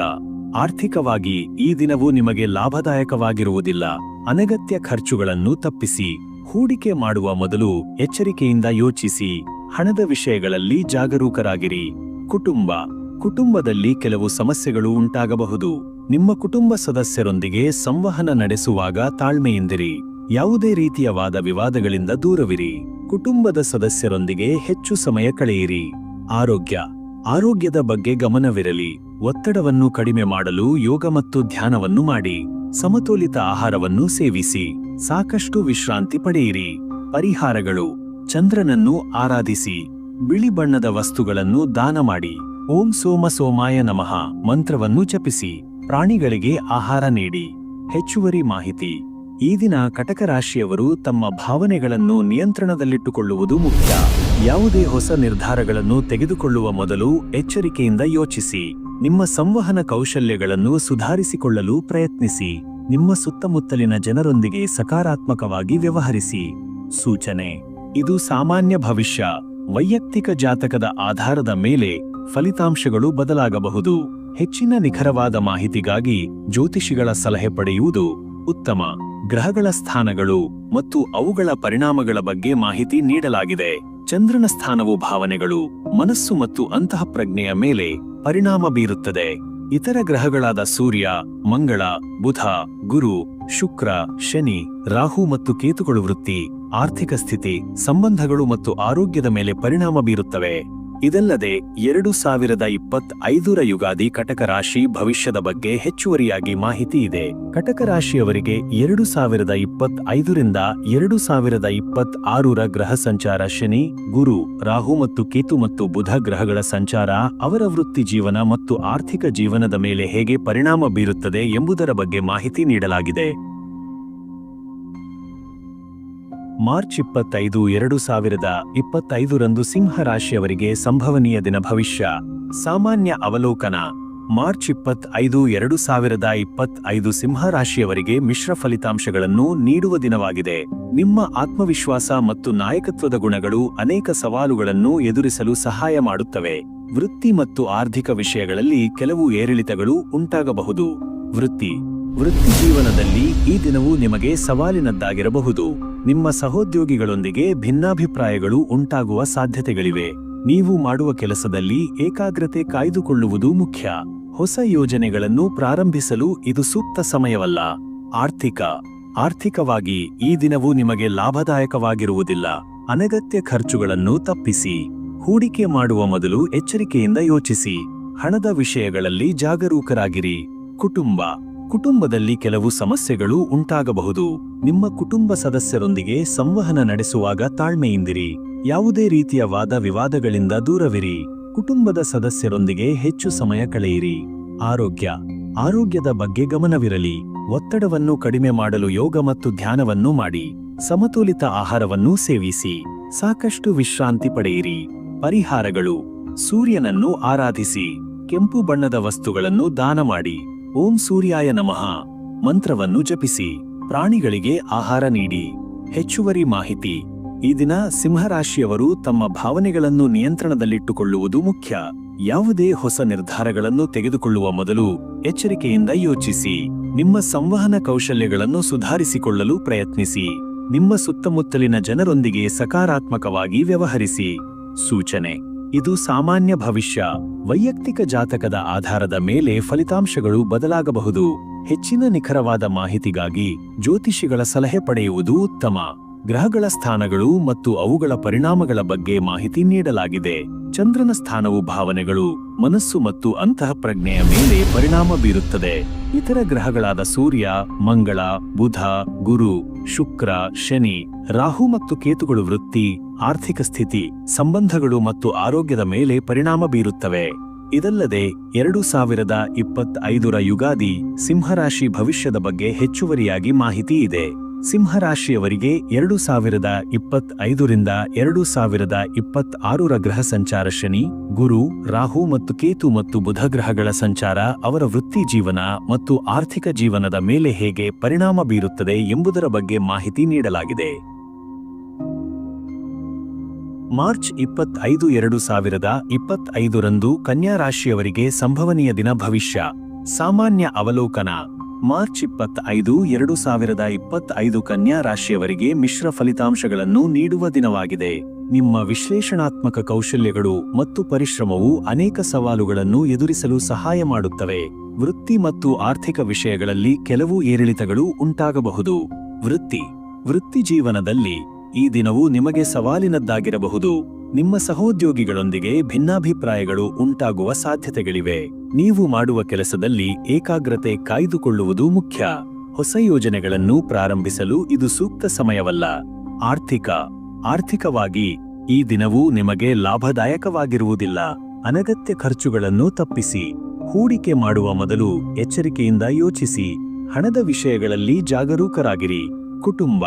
S1: ಆರ್ಥಿಕವಾಗಿ ಈ ದಿನವು ನಿಮಗೆ ಲಾಭದಾಯಕವಾಗಿರುವುದಿಲ್ಲ. ಅನಗತ್ಯ ಖರ್ಚುಗಳನ್ನು ತಪ್ಪಿಸಿ, ಹೂಡಿಕೆ ಮಾಡುವ ಮೊದಲು ಎಚ್ಚರಿಕೆಯಿಂದ ಯೋಚಿಸಿ, ಹಣದ ವಿಷಯಗಳಲ್ಲಿ ಜಾಗರೂಕರಾಗಿರಿ. ಕುಟುಂಬ, ಕುಟುಂಬದಲ್ಲಿ ಕೆಲವು ಸಮಸ್ಯೆಗಳು ಉಂಟಾಗಬಹುದು. ನಿಮ್ಮ ಕುಟುಂಬ ಸದಸ್ಯರೊಂದಿಗೆ ಸಂವಹನ ನಡೆಸುವಾಗ ತಾಳ್ಮೆಯಿಂದಿರಿ. ಯಾವುದೇ ರೀತಿಯ ವಾದ ವಿವಾದಗಳಿಂದ ದೂರವಿರಿ. ಕುಟುಂಬದ ಸದಸ್ಯರೊಂದಿಗೆ ಹೆಚ್ಚು ಸಮಯ ಕಳೆಯಿರಿ. ಆರೋಗ್ಯ, ಆರೋಗ್ಯದ ಬಗ್ಗೆ ಗಮನವಿರಲಿ. ಒತ್ತಡವನ್ನು ಕಡಿಮೆ ಮಾಡಲು ಯೋಗ ಮತ್ತು ಧ್ಯಾನವನ್ನು ಮಾಡಿ. ಸಮತೋಲಿತ ಆಹಾರವನ್ನು ಸೇವಿಸಿ. ಸಾಕಷ್ಟು ವಿಶ್ರಾಂತಿ ಪಡೆಯಿರಿ. ಪರಿಹಾರಗಳು, ಚಂದ್ರನನ್ನು ಆರಾಧಿಸಿ. ಬಿಳಿ ಬಣ್ಣದ ವಸ್ತುಗಳನ್ನು ದಾನ ಮಾಡಿ. ಓಂ ಸೋಮ ಸೋಮಾಯ ನಮಃ ಮಂತ್ರವನ್ನು ಜಪಿಸಿ. ಪ್ರಾಣಿಗಳಿಗೆ ಆಹಾರ ನೀಡಿ. ಹೆಚ್ಚುವರಿ ಮಾಹಿತಿ. ಈ ದಿನ ಕಟಕ ರಾಶಿಯವರು ತಮ್ಮ ಭಾವನೆಗಳನ್ನು ನಿಯಂತ್ರಣದಲ್ಲಿಟ್ಟುಕೊಳ್ಳುವುದು ಮುಖ್ಯ. ಯಾವುದೇ ಹೊಸ ನಿರ್ಧಾರಗಳನ್ನು ತೆಗೆದುಕೊಳ್ಳುವ ಮೊದಲು ಎಚ್ಚರಿಕೆಯಿಂದ ಯೋಚಿಸಿ. ನಿಮ್ಮ ಸಂವಹನ ಕೌಶಲ್ಯಗಳನ್ನು ಸುಧಾರಿಸಿಕೊಳ್ಳಲು ಪ್ರಯತ್ನಿಸಿ. ನಿಮ್ಮ ಸುತ್ತಮುತ್ತಲಿನ ಜನರೊಂದಿಗೆ ಸಕಾರಾತ್ಮಕವಾಗಿ ವ್ಯವಹರಿಸಿ. ಸೂಚನೆ. ಇದು ಸಾಮಾನ್ಯ ಭವಿಷ್ಯ. ವೈಯಕ್ತಿಕ ಜಾತಕದ ಆಧಾರದ ಮೇಲೆ ಫಲಿತಾಂಶಗಳು ಬದಲಾಗಬಹುದು. ಹೆಚ್ಚಿನ ನಿಖರವಾದ ಮಾಹಿತಿಗಾಗಿ ಜ್ಯೋತಿಷಿಗಳ ಸಲಹೆ ಪಡೆಯುವುದು ಉತ್ತಮ. ಗ್ರಹಗಳ ಸ್ಥಾನಗಳು ಮತ್ತು ಅವುಗಳ ಪರಿಣಾಮಗಳ ಬಗ್ಗೆ ಮಾಹಿತಿ ನೀಡಲಾಗಿದೆ. ಚಂದ್ರನ ಸ್ಥಾನವು ಭಾವನೆಗಳು, ಮನಸ್ಸು ಮತ್ತು ಅಂತಃಪ್ರಜ್ಞೆಯ ಮೇಲೆ ಪರಿಣಾಮ ಬೀರುತ್ತದೆ. ಇತರ ಗ್ರಹಗಳಾದ ಸೂರ್ಯ, ಮಂಗಳ, ಬುಧ, ಗುರು, ಶುಕ್ರ, ಶನಿ, ರಾಹು ಮತ್ತು ಕೇತುಗಳು ವೃತ್ತಿ, ಆರ್ಥಿಕ ಸ್ಥಿತಿ, ಸಂಬಂಧಗಳು ಮತ್ತು ಆರೋಗ್ಯದ ಮೇಲೆ ಪರಿಣಾಮ ಬೀರುತ್ತವೆ. ಇದಲ್ಲದೆ ಎರಡು ಸಾವಿರದ ಇಪ್ಪತ್ತೈದರ ಯುಗಾದಿ ಕಟಕ ರಾಶಿ ಭವಿಷ್ಯದ ಬಗ್ಗೆ ಹೆಚ್ಚುವರಿಯಾಗಿ ಮಾಹಿತಿ ಇದೆ. ಕಟಕ ರಾಶಿಯವರಿಗೆ ಎರಡು ಸಾವಿರದ ಇಪ್ಪತ್ತೈದರಿಂದ ಎರಡು ಸಾವಿರದ ಇಪ್ಪತ್ತಾರರ ಗ್ರಹ ಸಂಚಾರ ಶನಿ, ಗುರು, ರಾಹು ಮತ್ತು ಕೇತು ಮತ್ತು ಬುಧ ಗ್ರಹಗಳ ಸಂಚಾರ, ಅವರ ವೃತ್ತಿ ಜೀವನ ಮತ್ತು ಆರ್ಥಿಕ ಜೀವನದ ಮೇಲೆ ಹೇಗೆ ಪರಿಣಾಮ ಬೀರುತ್ತದೆ ಎಂಬುದರ ಬಗ್ಗೆ ಮಾಹಿತಿ ನೀಡಲಾಗಿದೆ. ಮಾರ್ಚ್ ಇಪ್ಪತ್ತೈದು, ಎರಡು ಸಾವಿರದ ಇಪ್ಪತ್ತೈದರಂದು ಸಿಂಹರಾಶಿಯವರಿಗೆ ಸಂಭವನೀಯ ದಿನ ಭವಿಷ್ಯ. ಸಾಮಾನ್ಯ ಅವಲೋಕನ. ಮಾರ್ಚ್ ಇಪ್ಪತ್ತೈದು, ಎರಡು ಸಾವಿರದ ಇಪ್ಪತ್ತೈದು ಸಿಂಹರಾಶಿಯವರಿಗೆ ಮಿಶ್ರ ಫಲಿತಾಂಶಗಳನ್ನು ನೀಡುವ ದಿನವಾಗಿದೆ. ನಿಮ್ಮ ಆತ್ಮವಿಶ್ವಾಸ ಮತ್ತು ನಾಯಕತ್ವದ ಗುಣಗಳು ಅನೇಕ ಸವಾಲುಗಳನ್ನು ಎದುರಿಸಲು ಸಹಾಯ ಮಾಡುತ್ತವೆ. ವೃತ್ತಿ ಮತ್ತು ಆರ್ಥಿಕ ವಿಷಯಗಳಲ್ಲಿ ಕೆಲವು ಏರಿಳಿತಗಳು ಉಂಟಾಗಬಹುದು. ವೃತ್ತಿ. ವೃತ್ತಿ ಜೀವನದಲ್ಲಿ ಈ ದಿನವು ನಿಮಗೆ ಸವಾಲಿನದ್ದಾಗಿರಬಹುದು. ನಿಮ್ಮ ಸಹೋದ್ಯೋಗಿಗಳೊಂದಿಗೆ ಭಿನ್ನಾಭಿಪ್ರಾಯಗಳು ಉಂಟಾಗುವ ಸಾಧ್ಯತೆಗಳಿವೆ. ನೀವು ಮಾಡುವ ಕೆಲಸದಲ್ಲಿ ಏಕಾಗ್ರತೆ ಕಾಯ್ದುಕೊಳ್ಳುವುದು ಮುಖ್ಯ. ಹೊಸ ಯೋಜನೆಗಳನ್ನು ಪ್ರಾರಂಭಿಸಲು ಇದು ಸೂಕ್ತ ಸಮಯವಲ್ಲ. ಆರ್ಥಿಕ, ಆರ್ಥಿಕವಾಗಿ ಈ ದಿನವು ನಿಮಗೆ ಲಾಭದಾಯಕವಾಗಿರುವುದಿಲ್ಲ. ಅನಗತ್ಯ ಖರ್ಚುಗಳನ್ನು ತಪ್ಪಿಸಿ. ಹೂಡಿಕೆ ಮಾಡುವ ಮೊದಲು ಎಚ್ಚರಿಕೆಯಿಂದ ಯೋಚಿಸಿ. ಹಣದ ವಿಷಯಗಳಲ್ಲಿ ಜಾಗರೂಕರಾಗಿರಿ. ಕುಟುಂಬ ಕುಟುಂಬದಲ್ಲಿ ಕೆಲವು ಸಮಸ್ಯೆಗಳು ಉಂಟಾಗಬಹುದು. ನಿಮ್ಮ ಕುಟುಂಬ ಸದಸ್ಯರೊಂದಿಗೆ ಸಂವಹನ ನಡೆಸುವಾಗ ತಾಳ್ಮೆಯಿಂದಿರಿ. ಯಾವುದೇ ರೀತಿಯ ವಾದ ವಿವಾದಗಳಿಂದ ದೂರವಿರಿ. ಕುಟುಂಬದ ಸದಸ್ಯರೊಂದಿಗೆ ಹೆಚ್ಚು ಸಮಯ ಕಳೆಯಿರಿ. ಆರೋಗ್ಯ. ಆರೋಗ್ಯದ ಬಗ್ಗೆ ಗಮನವಿರಲಿ. ಒತ್ತಡವನ್ನು ಕಡಿಮೆ ಮಾಡಲು ಯೋಗ ಮತ್ತು ಧ್ಯಾನವನ್ನು ಮಾಡಿ. ಸಮತೋಲಿತ ಆಹಾರವನ್ನು ಸೇವಿಸಿ. ಸಾಕಷ್ಟು ವಿಶ್ರಾಂತಿ ಪಡೆಯಿರಿ. ಪರಿಹಾರಗಳು. ಸೂರ್ಯನನ್ನು ಆರಾಧಿಸಿ. ಕೆಂಪು ಬಣ್ಣದ ವಸ್ತುಗಳನ್ನು ದಾನ ಮಾಡಿ. ಓಂ ಸೂರ್ಯಾಯ ನಮಃ. ಮಂತ್ರವನ್ನು ಜಪಿಸಿ, ಪ್ರಾಣಿಗಳಿಗೆ ಆಹಾರ ನೀಡಿ. ಹೆಚ್ಚುವರಿ ಮಾಹಿತಿ. ಈ ದಿನ ಸಿಂಹರಾಶಿಯವರು ತಮ್ಮ ಭಾವನೆಗಳನ್ನು ನಿಯಂತ್ರಣದಲ್ಲಿಟ್ಟುಕೊಳ್ಳುವುದು ಮುಖ್ಯ. ಯಾವುದೇ ಹೊಸ ನಿರ್ಧಾರಗಳನ್ನು ತೆಗೆದುಕೊಳ್ಳುವ ಮೊದಲು ಎಚ್ಚರಿಕೆಯಿಂದ ಯೋಚಿಸಿ. ನಿಮ್ಮ ಸಂವಹನ ಕೌಶಲ್ಯಗಳನ್ನು ಸುಧಾರಿಸಿಕೊಳ್ಳಲು ಪ್ರಯತ್ನಿಸಿ. ನಿಮ್ಮ ಸುತ್ತಮುತ್ತಲಿನ ಜನರೊಂದಿಗೆ ಸಕಾರಾತ್ಮಕವಾಗಿ ವ್ಯವಹರಿಸಿ. ಸೂಚನೆ. ಇದು ಸಾಮಾನ್ಯ ಭವಿಷ್ಯ. ವೈಯಕ್ತಿಕ ಜಾತಕದ ಆಧಾರದ ಮೇಲೆ ಫಲಿತಾಂಶಗಳು ಬದಲಾಗಬಹುದು. ಹೆಚ್ಚಿನ ನಿಖರವಾದ ಮಾಹಿತಿಗಾಗಿ ಜ್ಯೋತಿಷಿಗಳ ಸಲಹೆ ಪಡೆಯುವುದು ಉತ್ತಮ. ಗ್ರಹಗಳ ಸ್ಥಾನಗಳು ಮತ್ತು ಅವುಗಳ ಪರಿಣಾಮಗಳ ಬಗ್ಗೆ ಮಾಹಿತಿ ನೀಡಲಾಗಿದೆ. ಚಂದ್ರನ ಸ್ಥಾನವು ಭಾವನೆಗಳು, ಮನಸ್ಸು ಮತ್ತು ಅಂತಃಪ್ರಜ್ಞೆಯ ಮೇಲೆ ಪರಿಣಾಮ ಬೀರುತ್ತದೆ. ಇತರ ಗ್ರಹಗಳಾದ ಸೂರ್ಯ, ಮಂಗಳ, ಬುಧ, ಗುರು, ಶುಕ್ರ, ಶನಿ, ರಾಹು ಮತ್ತು ಕೇತುಗಳು ವೃತ್ತಿ, ಆರ್ಥಿಕ ಸ್ಥಿತಿ, ಸಂಬಂಧಗಳು ಮತ್ತು ಆರೋಗ್ಯದ ಮೇಲೆ ಪರಿಣಾಮ ಬೀರುತ್ತವೆ. ಇದಲ್ಲದೆ, ಎರಡು ಸಾವಿರದ ಇಪ್ಪತ್ತೈದರ ಯುಗಾದಿ, ಸಿಂಹರಾಶಿ ಭವಿಷ್ಯದ ಬಗ್ಗೆ ಹೆಚ್ಚುವರಿಯಾಗಿ ಮಾಹಿತಿ ಇದೆ. ಸಿಂಹರಾಶಿಯವರಿಗೆ ಎರಡು ಸಾವಿರದ ಇಪ್ಪತ್ತೈದರಿಂದ ಎರಡು ಸಾವಿರದ ಇಪ್ಪತ್ತಾರರ ಗ್ರಹ ಸಂಚಾರ ಶನಿ, ಗುರು, ರಾಹು ಮತ್ತು ಕೇತು ಮತ್ತು ಬುಧ ಗ್ರಹಗಳ ಸಂಚಾರ ಅವರ ವೃತ್ತಿ ಜೀವನ ಮತ್ತು ಆರ್ಥಿಕ ಜೀವನದ ಮೇಲೆ ಹೇಗೆ ಪರಿಣಾಮ ಬೀರುತ್ತದೆ ಎಂಬುದರ ಬಗ್ಗೆ ಮಾಹಿತಿ ನೀಡಲಾಗಿದೆ. ಮಾರ್ಚ್ ಇಪ್ಪತ್ತೈದು ಎರಡು ಸಾವಿರದ ಇಪ್ಪತ್ತೈದರಂದು ಕನ್ಯಾ ರಾಶಿಯವರಿಗೆ ಸಂಭವನೀಯ ದಿನ ಭವಿಷ್ಯ. ಸಾಮಾನ್ಯ ಅವಲೋಕನ. ಮಾರ್ಚ್ ಇಪ್ಪತ್ತೈದು, ಎರಡು ಸಾವಿರದ ಇಪ್ಪತ್ತೈದು ಕನ್ಯಾ ರಾಶಿಯವರಿಗೆ ಮಿಶ್ರ ಫಲಿತಾಂಶಗಳನ್ನು ನೀಡುವ ದಿನವಾಗಿದೆ. ನಿಮ್ಮ ವಿಶ್ಲೇಷಣಾತ್ಮಕ ಕೌಶಲ್ಯಗಳು ಮತ್ತು ಪರಿಶ್ರಮವು ಅನೇಕ ಸವಾಲುಗಳನ್ನು ಎದುರಿಸಲು ಸಹಾಯ ಮಾಡುತ್ತವೆ. ವೃತ್ತಿ ಮತ್ತು ಆರ್ಥಿಕ ವಿಷಯಗಳಲ್ಲಿ ಕೆಲವು ಏರಿಳಿತಗಳು ಉಂಟಾಗಬಹುದು. ವೃತ್ತಿ. ವೃತ್ತಿ ಜೀವನದಲ್ಲಿ ಈ ದಿನವು ನಿಮಗೆ ಸವಾಲಿನದ್ದಾಗಿರಬಹುದು. ನಿಮ್ಮ ಸಹೋದ್ಯೋಗಿಗಳೊಂದಿಗೆ ಭಿನ್ನಾಭಿಪ್ರಾಯಗಳು ಉಂಟಾಗುವ ಸಾಧ್ಯತೆಗಳಿವೆ. ನೀವು ಮಾಡುವ ಕೆಲಸದಲ್ಲಿ ಏಕಾಗ್ರತೆ ಕಾಯ್ದುಕೊಳ್ಳುವುದು ಮುಖ್ಯ. ಹೊಸ ಯೋಜನೆಗಳನ್ನು ಪ್ರಾರಂಭಿಸಲು ಇದು ಸೂಕ್ತ ಸಮಯವಲ್ಲ. ಆರ್ಥಿಕ, ಆರ್ಥಿಕವಾಗಿ ಈ ದಿನವು ನಿಮಗೆ ಲಾಭದಾಯಕವಾಗಿರುವುದಿಲ್ಲ. ಅನಗತ್ಯ ಖರ್ಚುಗಳನ್ನು ತಪ್ಪಿಸಿ. ಹೂಡಿಕೆ ಮಾಡುವ ಮೊದಲು ಎಚ್ಚರಿಕೆಯಿಂದ ಯೋಚಿಸಿ. ಹಣದ ವಿಷಯಗಳಲ್ಲಿ ಜಾಗರೂಕರಾಗಿರಿ. ಕುಟುಂಬ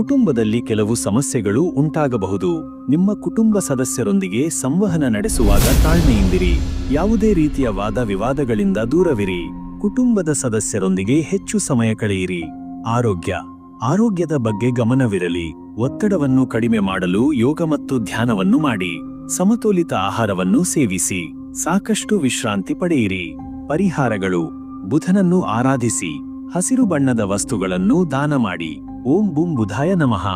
S1: ಕುಟುಂಬದಲ್ಲಿ ಕೆಲವು ಸಮಸ್ಯೆಗಳು ಉಂಟಾಗಬಹುದು. ನಿಮ್ಮ ಕುಟುಂಬ ಸದಸ್ಯರೊಂದಿಗೆ ಸಂವಹನ ನಡೆಸುವಾಗ ತಾಳ್ಮೆಯಿಂದಿರಿ. ಯಾವುದೇ ರೀತಿಯ ವಾದ ವಿವಾದಗಳಿಂದ ದೂರವಿರಿ. ಕುಟುಂಬದ ಸದಸ್ಯರೊಂದಿಗೆ ಹೆಚ್ಚು ಸಮಯ ಕಳೆಯಿರಿ. ಆರೋಗ್ಯ. ಆರೋಗ್ಯದ ಬಗ್ಗೆ ಗಮನವಿರಲಿ. ಒತ್ತಡವನ್ನು ಕಡಿಮೆ ಮಾಡಲು ಯೋಗ ಮತ್ತು ಧ್ಯಾನವನ್ನು ಮಾಡಿ. ಸಮತೋಲಿತ ಆಹಾರವನ್ನು ಸೇವಿಸಿ. ಸಾಕಷ್ಟು ವಿಶ್ರಾಂತಿ ಪಡೆಯಿರಿ. ಪರಿಹಾರಗಳು. ಬುಧನನ್ನು ಆರಾಧಿಸಿ. ಹಸಿರು ಬಣ್ಣದ ವಸ್ತುಗಳನ್ನು ದಾನ ಮಾಡಿ. ಓಂ ಬುಂ ಬುಧಾಯ ನಮಃ.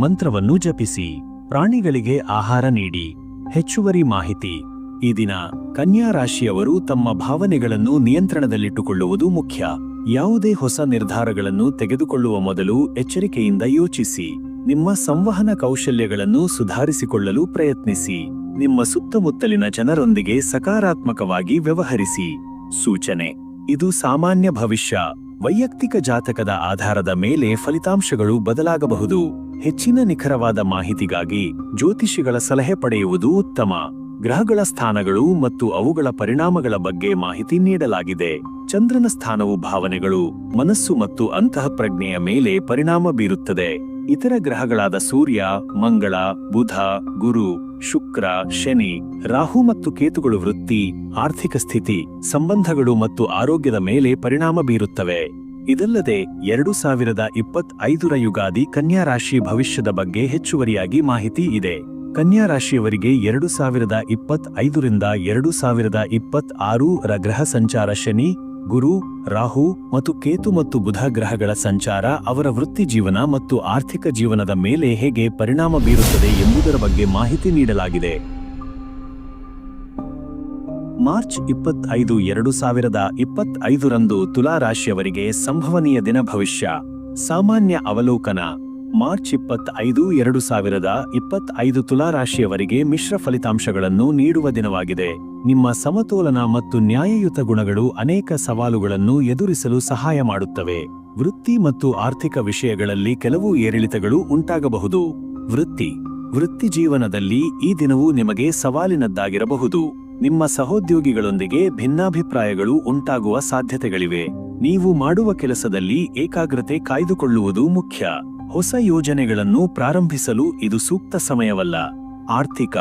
S1: ಮಂತ್ರವನ್ನು ಜಪಿಸಿ, ಪ್ರಾಣಿಗಳಿಗೆ ಆಹಾರ ನೀಡಿ, ಹೆಚ್ಚುವರಿ ಮಾಹಿತಿ. ಈ ದಿನ ಕನ್ಯಾ ರಾಶಿಯವರು ತಮ್ಮ ಭಾವನೆಗಳನ್ನು ನಿಯಂತ್ರಣದಲ್ಲಿಟ್ಟುಕೊಳ್ಳುವುದು ಮುಖ್ಯ. ಯಾವುದೇ ಹೊಸ ನಿರ್ಧಾರಗಳನ್ನು ತೆಗೆದುಕೊಳ್ಳುವ ಮೊದಲು ಎಚ್ಚರಿಕೆಯಿಂದ ಯೋಚಿಸಿ. ನಿಮ್ಮ ಸಂವಹನ ಕೌಶಲ್ಯಗಳನ್ನು ಸುಧಾರಿಸಿಕೊಳ್ಳಲು ಪ್ರಯತ್ನಿಸಿ. ನಿಮ್ಮ ಸುತ್ತಮುತ್ತಲಿನ ಜನರೊಂದಿಗೆ ಸಕಾರಾತ್ಮಕವಾಗಿ ವ್ಯವಹರಿಸಿ. ಸೂಚನೆ, ಇದು ಸಾಮಾನ್ಯ ಭವಿಷ್ಯ. ವೈಯಕ್ತಿಕ ಜಾತಕದ ಆಧಾರದ ಮೇಲೆ ಫಲಿತಾಂಶಗಳು ಬದಲಾಗಬಹುದು. ಹೆಚ್ಚಿನ ನಿಖರವಾದ ಮಾಹಿತಿಗಾಗಿ ಜ್ಯೋತಿಷಿಗಳ ಸಲಹೆ ಪಡೆಯುವುದು ಉತ್ತಮ. ಗ್ರಹಗಳ ಸ್ಥಾನಗಳು ಮತ್ತು ಅವುಗಳ ಪರಿಣಾಮಗಳ ಬಗ್ಗೆ ಮಾಹಿತಿ ನೀಡಲಾಗಿದೆ. ಚಂದ್ರನ ಸ್ಥಾನವು ಭಾವನೆಗಳು, ಮನಸ್ಸು ಮತ್ತು ಅಂತಃಪ್ರಜ್ಞೆಯ ಮೇಲೆ ಪರಿಣಾಮ ಬೀರುತ್ತದೆ. ಇತರ ಗ್ರಹಗಳಾದ ಸೂರ್ಯ, ಮಂಗಳ, ಬುಧ, ಗುರು, ಶುಕ್ರ, ಶನಿ, ರಾಹು ಮತ್ತು ಕೇತುಗಳು ವೃತ್ತಿ, ಆರ್ಥಿಕ ಸ್ಥಿತಿ, ಸಂಬಂಧಗಳು ಮತ್ತು ಆರೋಗ್ಯದ ಮೇಲೆ ಪರಿಣಾಮ ಬೀರುತ್ತವೆ. ಇದಲ್ಲದೆ, ಎರಡು ಸಾವಿರದ ಇಪ್ಪತ್ತೈದರ ಯುಗಾದಿ ಕನ್ಯಾರಾಶಿ ಭವಿಷ್ಯದ ಬಗ್ಗೆ ಹೆಚ್ಚುವರಿಯಾಗಿ ಮಾಹಿತಿ ಇದೆ. ಕನ್ಯಾ ರಾಶಿಯವರಿಗೆ ಎರಡು ಸಾವಿರದ ಇಪ್ಪತ್ತೈದರಿಂದ ಎರಡು ಸಾವಿರದ ಇಪ್ಪತ್ತಾರು ರ ಗ್ರಹ ಸಂಚಾರ ಶನಿ ಗುರು, ರಾಹು ಮತ್ತು ಕೇತು ಮತ್ತು ಬುಧ ಗ್ರಹಗಳ ಸಂಚಾರ ಅವರ ವೃತ್ತಿ ಜೀವನ ಮತ್ತು ಆರ್ಥಿಕ ಜೀವನದ ಮೇಲೆ ಹೇಗೆ ಪರಿಣಾಮ ಬೀರುತ್ತದೆ ಎಂಬುದರ ಬಗ್ಗೆ ಮಾಹಿತಿ ನೀಡಲಾಗಿದೆ. ಮಾರ್ಚ್ ಇಪ್ಪತ್ತೈದು ಎರಡು ಸಾವಿರದ ಇಪ್ಪತ್ತೈದರಂದು ತುಲಾ ರಾಶಿಯವರಿಗೆ ಸಂಭವನೀಯ ದಿನ ಭವಿಷ್ಯ, ಸಾಮಾನ್ಯ ಅವಲೋಕನ. ಮಾರ್ಚ್ ಇಪ್ಪತ್ತೈದು, ಎರಡು ಸಾವಿರದ ಇಪ್ಪತ್ತೈದು ತುಲಾ ರಾಶಿಯವರಿಗೆ ಮಿಶ್ರ ಫಲಿತಾಂಶಗಳನ್ನು ನೀಡುವ ದಿನವಾಗಿದೆ. ನಿಮ್ಮ ಸಮತೋಲನ ಮತ್ತು ನ್ಯಾಯಯುತ ಗುಣಗಳು ಅನೇಕ ಸವಾಲುಗಳನ್ನು ಎದುರಿಸಲು ಸಹಾಯ ಮಾಡುತ್ತವೆ. ವೃತ್ತಿ ಮತ್ತು ಆರ್ಥಿಕ ವಿಷಯಗಳಲ್ಲಿ ಕೆಲವು ಏರಿಳಿತಗಳು ಉಂಟಾಗಬಹುದು. ವೃತ್ತಿ. ವೃತ್ತಿ ಜೀವನದಲ್ಲಿ ಈ ದಿನವು ನಿಮಗೆ ಸವಾಲಿನದ್ದಾಗಿರಬಹುದು. ನಿಮ್ಮ ಸಹೋದ್ಯೋಗಿಗಳೊಂದಿಗೆ ಭಿನ್ನಾಭಿಪ್ರಾಯಗಳು ಉಂಟಾಗುವ ಸಾಧ್ಯತೆಗಳಿವೆ. ನೀವು ಮಾಡುವ ಕೆಲಸದಲ್ಲಿ ಏಕಾಗ್ರತೆ ಕಾಯ್ದುಕೊಳ್ಳುವುದು ಮುಖ್ಯ. ಹೊಸ ಯೋಜನೆಗಳನ್ನು ಪ್ರಾರಂಭಿಸಲು ಇದು ಸೂಕ್ತ ಸಮಯವಲ್ಲ. ಆರ್ಥಿಕ,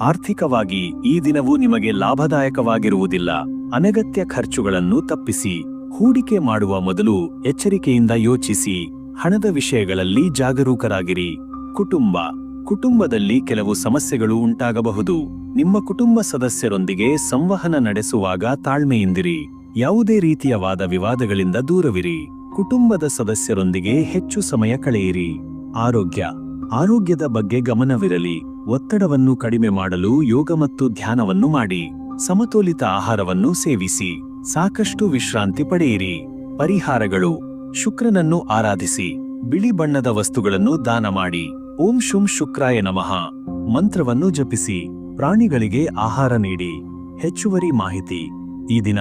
S1: ಆರ್ಥಿಕವಾಗಿ ಈ ದಿನವು ನಿಮಗೆ ಲಾಭದಾಯಕವಾಗಿರುವುದಿಲ್ಲ. ಅನಗತ್ಯ ಖರ್ಚುಗಳನ್ನು ತಪ್ಪಿಸಿ, ಹೂಡಿಕೆ ಮಾಡುವ ಮೊದಲು ಎಚ್ಚರಿಕೆಯಿಂದ ಯೋಚಿಸಿ, ಹಣದ ವಿಷಯಗಳಲ್ಲಿ ಜಾಗರೂಕರಾಗಿರಿ. ಕುಟುಂಬ, ಕುಟುಂಬದಲ್ಲಿ ಕೆಲವು ಸಮಸ್ಯೆಗಳು ಉಂಟಾಗಬಹುದು. ನಿಮ್ಮ ಕುಟುಂಬ ಸದಸ್ಯರೊಂದಿಗೆ ಸಂವಹನ ನಡೆಸುವಾಗ ತಾಳ್ಮೆಯಿಂದಿರಿ. ಯಾವುದೇ ರೀತಿಯ ವಾದ ವಿವಾದಗಳಿಂದ ದೂರವಿರಿ. ಕುಟುಂಬದ ಸದಸ್ಯರೊಂದಿಗೆ ಹೆಚ್ಚು ಸಮಯ ಕಳೆಯಿರಿ. ಆರೋಗ್ಯ. ಆರೋಗ್ಯದ ಬಗ್ಗೆ ಗಮನವಿರಲಿ. ಒತ್ತಡವನ್ನು ಕಡಿಮೆ ಮಾಡಲು ಯೋಗ ಮತ್ತು ಧ್ಯಾನವನ್ನು ಮಾಡಿ. ಸಮತೋಲಿತ ಆಹಾರವನ್ನು ಸೇವಿಸಿ. ಸಾಕಷ್ಟು ವಿಶ್ರಾಂತಿ ಪಡೆಯಿರಿ. ಪರಿಹಾರಗಳು. ಶುಕ್ರನನ್ನು ಆರಾಧಿಸಿ. ಬಿಳಿ ಬಣ್ಣದ ವಸ್ತುಗಳನ್ನು ದಾನ ಮಾಡಿ. ಓಂ ಶುಂ ಶುಕ್ರಾಯ ನಮಃ. ಮಂತ್ರವನ್ನು ಜಪಿಸಿ. ಪ್ರಾಣಿಗಳಿಗೆ ಆಹಾರ ನೀಡಿ. ಹೆಚ್ಚುವರಿ ಮಾಹಿತಿ. ಈ ದಿನ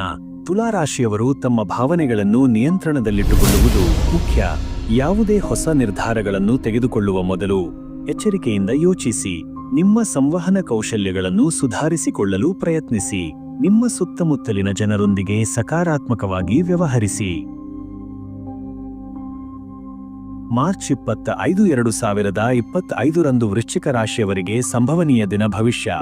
S1: ತುಲಾರಾಶಿಯವರು ತಮ್ಮ ಭಾವನೆಗಳನ್ನು ನಿಯಂತ್ರಣದಲ್ಲಿಟ್ಟುಕೊಳ್ಳುವುದು ಮುಖ್ಯ. ಯಾವುದೇ ಹೊಸ ನಿರ್ಧಾರಗಳನ್ನು ತೆಗೆದುಕೊಳ್ಳುವ ಮೊದಲು ಎಚ್ಚರಿಕೆಯಿಂದ ಯೋಚಿಸಿ. ನಿಮ್ಮ ಸಂವಹನ ಕೌಶಲ್ಯಗಳನ್ನು ಸುಧಾರಿಸಿಕೊಳ್ಳಲು ಪ್ರಯತ್ನಿಸಿ. ನಿಮ್ಮ ಸುತ್ತಮುತ್ತಲಿನ ಜನರೊಂದಿಗೆ ಸಕಾರಾತ್ಮಕವಾಗಿ ವ್ಯವಹರಿಸಿ. ಮಾರ್ಚ್ ಇಪ್ಪತ್ತ ಐದು ಎರಡು ಸಾವಿರದ ಇಪ್ಪತ್ತೈದರಂದು ವೃಶ್ಚಿಕ ರಾಶಿಯವರಿಗೆ ಸಂಭವನೀಯ ದಿನ ಭವಿಷ್ಯ.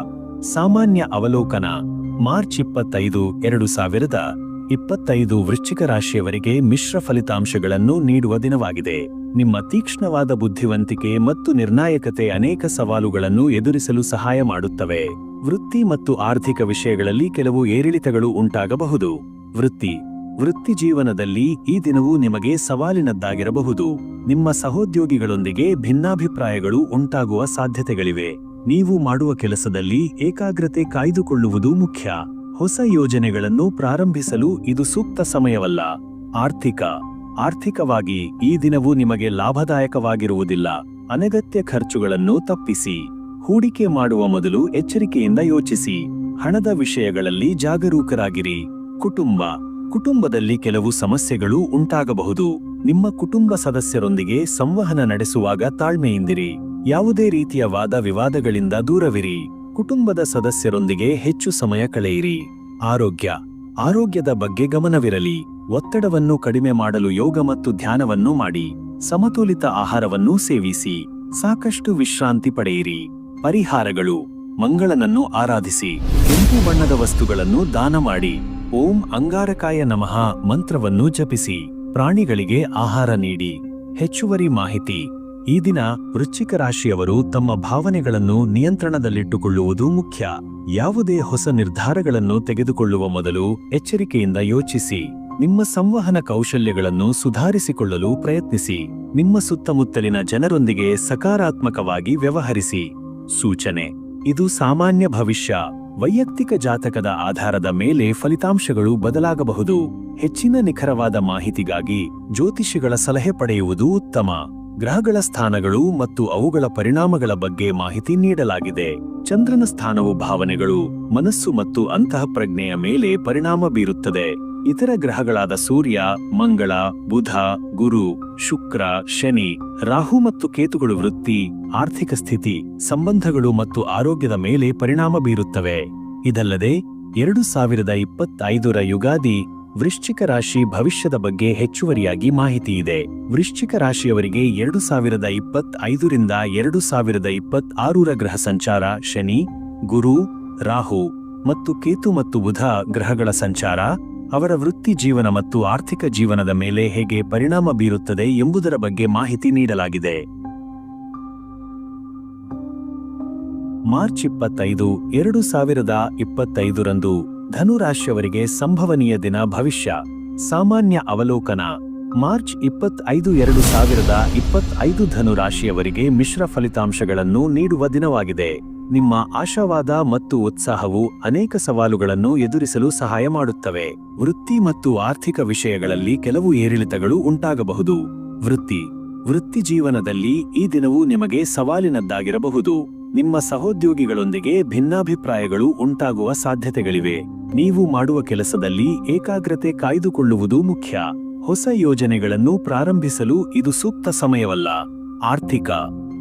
S1: ಸಾಮಾನ್ಯ ಅವಲೋಕನ. ಮಾರ್ಚ್ ಇಪ್ಪತ್ತೈದು, ಎರಡು ಸಾವಿರದ ಇಪ್ಪತ್ತೈದು ವೃಶ್ಚಿಕ ರಾಶಿಯವರಿಗೆ ಮಿಶ್ರ ಫಲಿತಾಂಶಗಳನ್ನು ನೀಡುವ ದಿನವಾಗಿದೆ. ನಿಮ್ಮ ತೀಕ್ಷ್ಣವಾದ ಬುದ್ಧಿವಂತಿಕೆ ಮತ್ತು ನಿರ್ಣಾಯಕತೆ ಅನೇಕ ಸವಾಲುಗಳನ್ನು ಎದುರಿಸಲು ಸಹಾಯ ಮಾಡುತ್ತವೆ. ವೃತ್ತಿ ಮತ್ತು ಆರ್ಥಿಕ ವಿಷಯಗಳಲ್ಲಿ ಕೆಲವು ಏರಿಳಿತಗಳು ಉಂಟಾಗಬಹುದು. ವೃತ್ತಿ. ವೃತ್ತಿ ಜೀವನದಲ್ಲಿ ಈ ದಿನವು ನಿಮಗೆ ಸವಾಲಿನದ್ದಾಗಿರಬಹುದು. ನಿಮ್ಮ ಸಹೋದ್ಯೋಗಿಗಳೊಂದಿಗೆ ಭಿನ್ನಾಭಿಪ್ರಾಯಗಳು ಉಂಟಾಗುವ ಸಾಧ್ಯತೆಗಳಿವೆ. ನೀವು ಮಾಡುವ ಕೆಲಸದಲ್ಲಿ ಏಕಾಗ್ರತೆ ಕಾಯ್ದುಕೊಳ್ಳುವುದು ಮುಖ್ಯ. ಹೊಸ ಯೋಜನೆಗಳನ್ನು ಪ್ರಾರಂಭಿಸಲು ಇದು ಸೂಕ್ತ ಸಮಯವಲ್ಲ. ಆರ್ಥಿಕ, ಆರ್ಥಿಕವಾಗಿ ಈ ದಿನವು ನಿಮಗೆ ಲಾಭದಾಯಕವಾಗಿರುವುದಿಲ್ಲ. ಅನಗತ್ಯ ಖರ್ಚುಗಳನ್ನು ತಪ್ಪಿಸಿ. ಹೂಡಿಕೆ ಮಾಡುವ ಮೊದಲು ಎಚ್ಚರಿಕೆಯಿಂದ ಯೋಚಿಸಿ. ಹಣದ ವಿಷಯಗಳಲ್ಲಿ ಜಾಗರೂಕರಾಗಿರಿ. ಕುಟುಂಬ, ಕುಟುಂಬದಲ್ಲಿ ಕೆಲವು ಸಮಸ್ಯೆಗಳು ಉಂಟಾಗಬಹುದು. ನಿಮ್ಮ ಕುಟುಂಬ ಸದಸ್ಯರೊಂದಿಗೆ ಸಂವಹನ ನಡೆಸುವಾಗ ತಾಳ್ಮೆಯಿಂದಿರಿ. ಯಾವುದೇ ರೀತಿಯ ವಾದ ವಿವಾದಗಳಿಂದ ದೂರವಿರಿ. ಕುಟುಂಬದ ಸದಸ್ಯರೊಂದಿಗೆ ಹೆಚ್ಚು ಸಮಯ ಕಳೆಯಿರಿ. ಆರೋಗ್ಯ. ಆರೋಗ್ಯದ ಬಗ್ಗೆ ಗಮನವಿರಲಿ. ಒತ್ತಡವನ್ನು ಕಡಿಮೆ ಮಾಡಲು ಯೋಗ ಮತ್ತು ಧ್ಯಾನವನ್ನು ಮಾಡಿ. ಸಮತೋಲಿತ ಆಹಾರವನ್ನು ಸೇವಿಸಿ. ಸಾಕಷ್ಟು ವಿಶ್ರಾಂತಿ ಪಡೆಯಿರಿ. ಪರಿಹಾರಗಳು. ಮಂಗಳನನ್ನು ಆರಾಧಿಸಿ. ಕೆಂಪು ಬಣ್ಣದ ವಸ್ತುಗಳನ್ನು ದಾನ ಮಾಡಿ. ಓಂ ಅಂಗಾರಕಾಯ ನಮಃ ಮಂತ್ರವನ್ನು ಜಪಿಸಿ. ಪ್ರಾಣಿಗಳಿಗೆ ಆಹಾರ ನೀಡಿ. ಹೆಚ್ಚುವರಿ ಮಾಹಿತಿ. ಈ ದಿನ ವೃಶ್ಚಿಕ ರಾಶಿಯವರು ತಮ್ಮ ಭಾವನೆಗಳನ್ನು ನಿಯಂತ್ರಣದಲ್ಲಿಟ್ಟುಕೊಳ್ಳುವುದು ಮುಖ್ಯ. ಯಾವುದೇ ಹೊಸ ನಿರ್ಧಾರಗಳನ್ನು ತೆಗೆದುಕೊಳ್ಳುವ ಮೊದಲು ಎಚ್ಚರಿಕೆಯಿಂದ ಯೋಚಿಸಿ. ನಿಮ್ಮ ಸಂವಹನ ಕೌಶಲ್ಯಗಳನ್ನು ಸುಧಾರಿಸಿಕೊಳ್ಳಲು ಪ್ರಯತ್ನಿಸಿ. ನಿಮ್ಮ ಸುತ್ತಮುತ್ತಲಿನ ಜನರೊಂದಿಗೆ ಸಕಾರಾತ್ಮಕವಾಗಿ ವ್ಯವಹರಿಸಿ. ಸೂಚನೆ. ಇದು ಸಾಮಾನ್ಯ ಭವಿಷ್ಯ. ವೈಯಕ್ತಿಕ ಜಾತಕದ ಆಧಾರದ ಮೇಲೆ ಫಲಿತಾಂಶಗಳು ಬದಲಾಗಬಹುದು. ಹೆಚ್ಚಿನ ನಿಖರವಾದ ಮಾಹಿತಿಗಾಗಿ ಜ್ಯೋತಿಷಿಗಳ ಸಲಹೆ ಪಡೆಯುವುದು ಉತ್ತಮ. ಗ್ರಹಗಳ ಸ್ಥಾನಗಳು ಮತ್ತು ಅವುಗಳ ಪರಿಣಾಮಗಳ ಬಗ್ಗೆ ಮಾಹಿತಿ ನೀಡಲಾಗಿದೆ. ಚಂದ್ರನ ಸ್ಥಾನವು ಭಾವನೆಗಳು, ಮನಸ್ಸು ಮತ್ತು ಅಂತಃಪ್ರಜ್ಞೆಯ ಮೇಲೆ ಪರಿಣಾಮ ಬೀರುತ್ತದೆ. ಇತರ ಗ್ರಹಗಳಾದ ಸೂರ್ಯ, ಮಂಗಳ, ಬುಧ, ಗುರು, ಶುಕ್ರ, ಶನಿ, ರಾಹು ಮತ್ತು ಕೇತುಗಳು ವೃತ್ತಿ, ಆರ್ಥಿಕ ಸ್ಥಿತಿ, ಸಂಬಂಧಗಳು ಮತ್ತು ಆರೋಗ್ಯದ ಮೇಲೆ ಪರಿಣಾಮ ಬೀರುತ್ತವೆ. ಇದಲ್ಲದೆ, ಎರಡು ಸಾವಿರದ ಇಪ್ಪತ್ತೈದರ ಯುಗಾದಿ ವೃಶ್ಚಿಕ ರಾಶಿ ಭವಿಷ್ಯದ ಬಗ್ಗೆ ಹೆಚ್ಚುವರಿಯಾಗಿ ಮಾಹಿತಿ ಇದೆ. ವೃಶ್ಚಿಕ ರಾಶಿಯವರಿಗೆ ಎರಡು ಸಾವಿರದ ಇಪ್ಪತ್ತೈದರಿಂದ ಎರಡು ಸಾವಿರದ ಇಪ್ಪತ್ತಾರೂರ ಗ್ರಹ ಸಂಚಾರ ಶನಿ, ಗುರು, ರಾಹು ಮತ್ತು ಕೇತು ಮತ್ತು ಬುಧ ಗ್ರಹಗಳ ಸಂಚಾರ ಅವರ ವೃತ್ತಿ ಜೀವನ ಮತ್ತು ಆರ್ಥಿಕ ಜೀವನದ ಮೇಲೆ ಹೇಗೆ ಪರಿಣಾಮ ಬೀರುತ್ತದೆ ಎಂಬುದರ ಬಗ್ಗೆ ಮಾಹಿತಿ ನೀಡಲಾಗಿದೆ. ಮಾರ್ಚ್ ಇಪ್ಪತ್ತೈದು, ಎರಡು ಸಾವಿರದ ಇಪ್ಪತ್ತೈದರಂದು ಧನುರಾಶಿಯವರಿಗೆ ಸಂಭವನೀಯ ದಿನ ಭವಿಷ್ಯ, ಸಾಮಾನ್ಯ ಅವಲೋಕನ. ಮಾರ್ಚ್ ಇಪ್ಪತ್ತೈದು, ಎರಡು ಸಾವಿರದ ಇಪ್ಪತ್ತೈದು ಧನುರಾಶಿಯವರಿಗೆ ಮಿಶ್ರ ಫಲಿತಾಂಶಗಳನ್ನು ನೀಡುವ ದಿನವಾಗಿದೆ. ನಿಮ್ಮ ಆಶಾವಾದ ಮತ್ತು ಉತ್ಸಾಹವು ಅನೇಕ ಸವಾಲುಗಳನ್ನು ಎದುರಿಸಲು ಸಹಾಯ ಮಾಡುತ್ತವೆ. ವೃತ್ತಿ ಮತ್ತು ಆರ್ಥಿಕ ವಿಷಯಗಳಲ್ಲಿ ಕೆಲವು ಏರಿಳಿತಗಳು ಉಂಟಾಗಬಹುದು. ವೃತ್ತಿ. ವೃತ್ತಿ ಜೀವನದಲ್ಲಿ ಈ ದಿನವು ನಿಮಗೆ ಸವಾಲಿನದ್ದಾಗಿರಬಹುದು. ನಿಮ್ಮ ಸಹೋದ್ಯೋಗಿಗಳೊಂದಿಗೆ ಭಿನ್ನಾಭಿಪ್ರಾಯಗಳು ಉಂಟಾಗುವ ಸಾಧ್ಯತೆಗಳಿವೆ. ನೀವು ಮಾಡುವ ಕೆಲಸದಲ್ಲಿ ಏಕಾಗ್ರತೆ ಕಾಯ್ದುಕೊಳ್ಳುವುದು ಮುಖ್ಯ. ಹೊಸ ಯೋಜನೆಗಳನ್ನು ಪ್ರಾರಂಭಿಸಲು ಇದು ಸೂಕ್ತ ಸಮಯವಲ್ಲ. ಆರ್ಥಿಕ,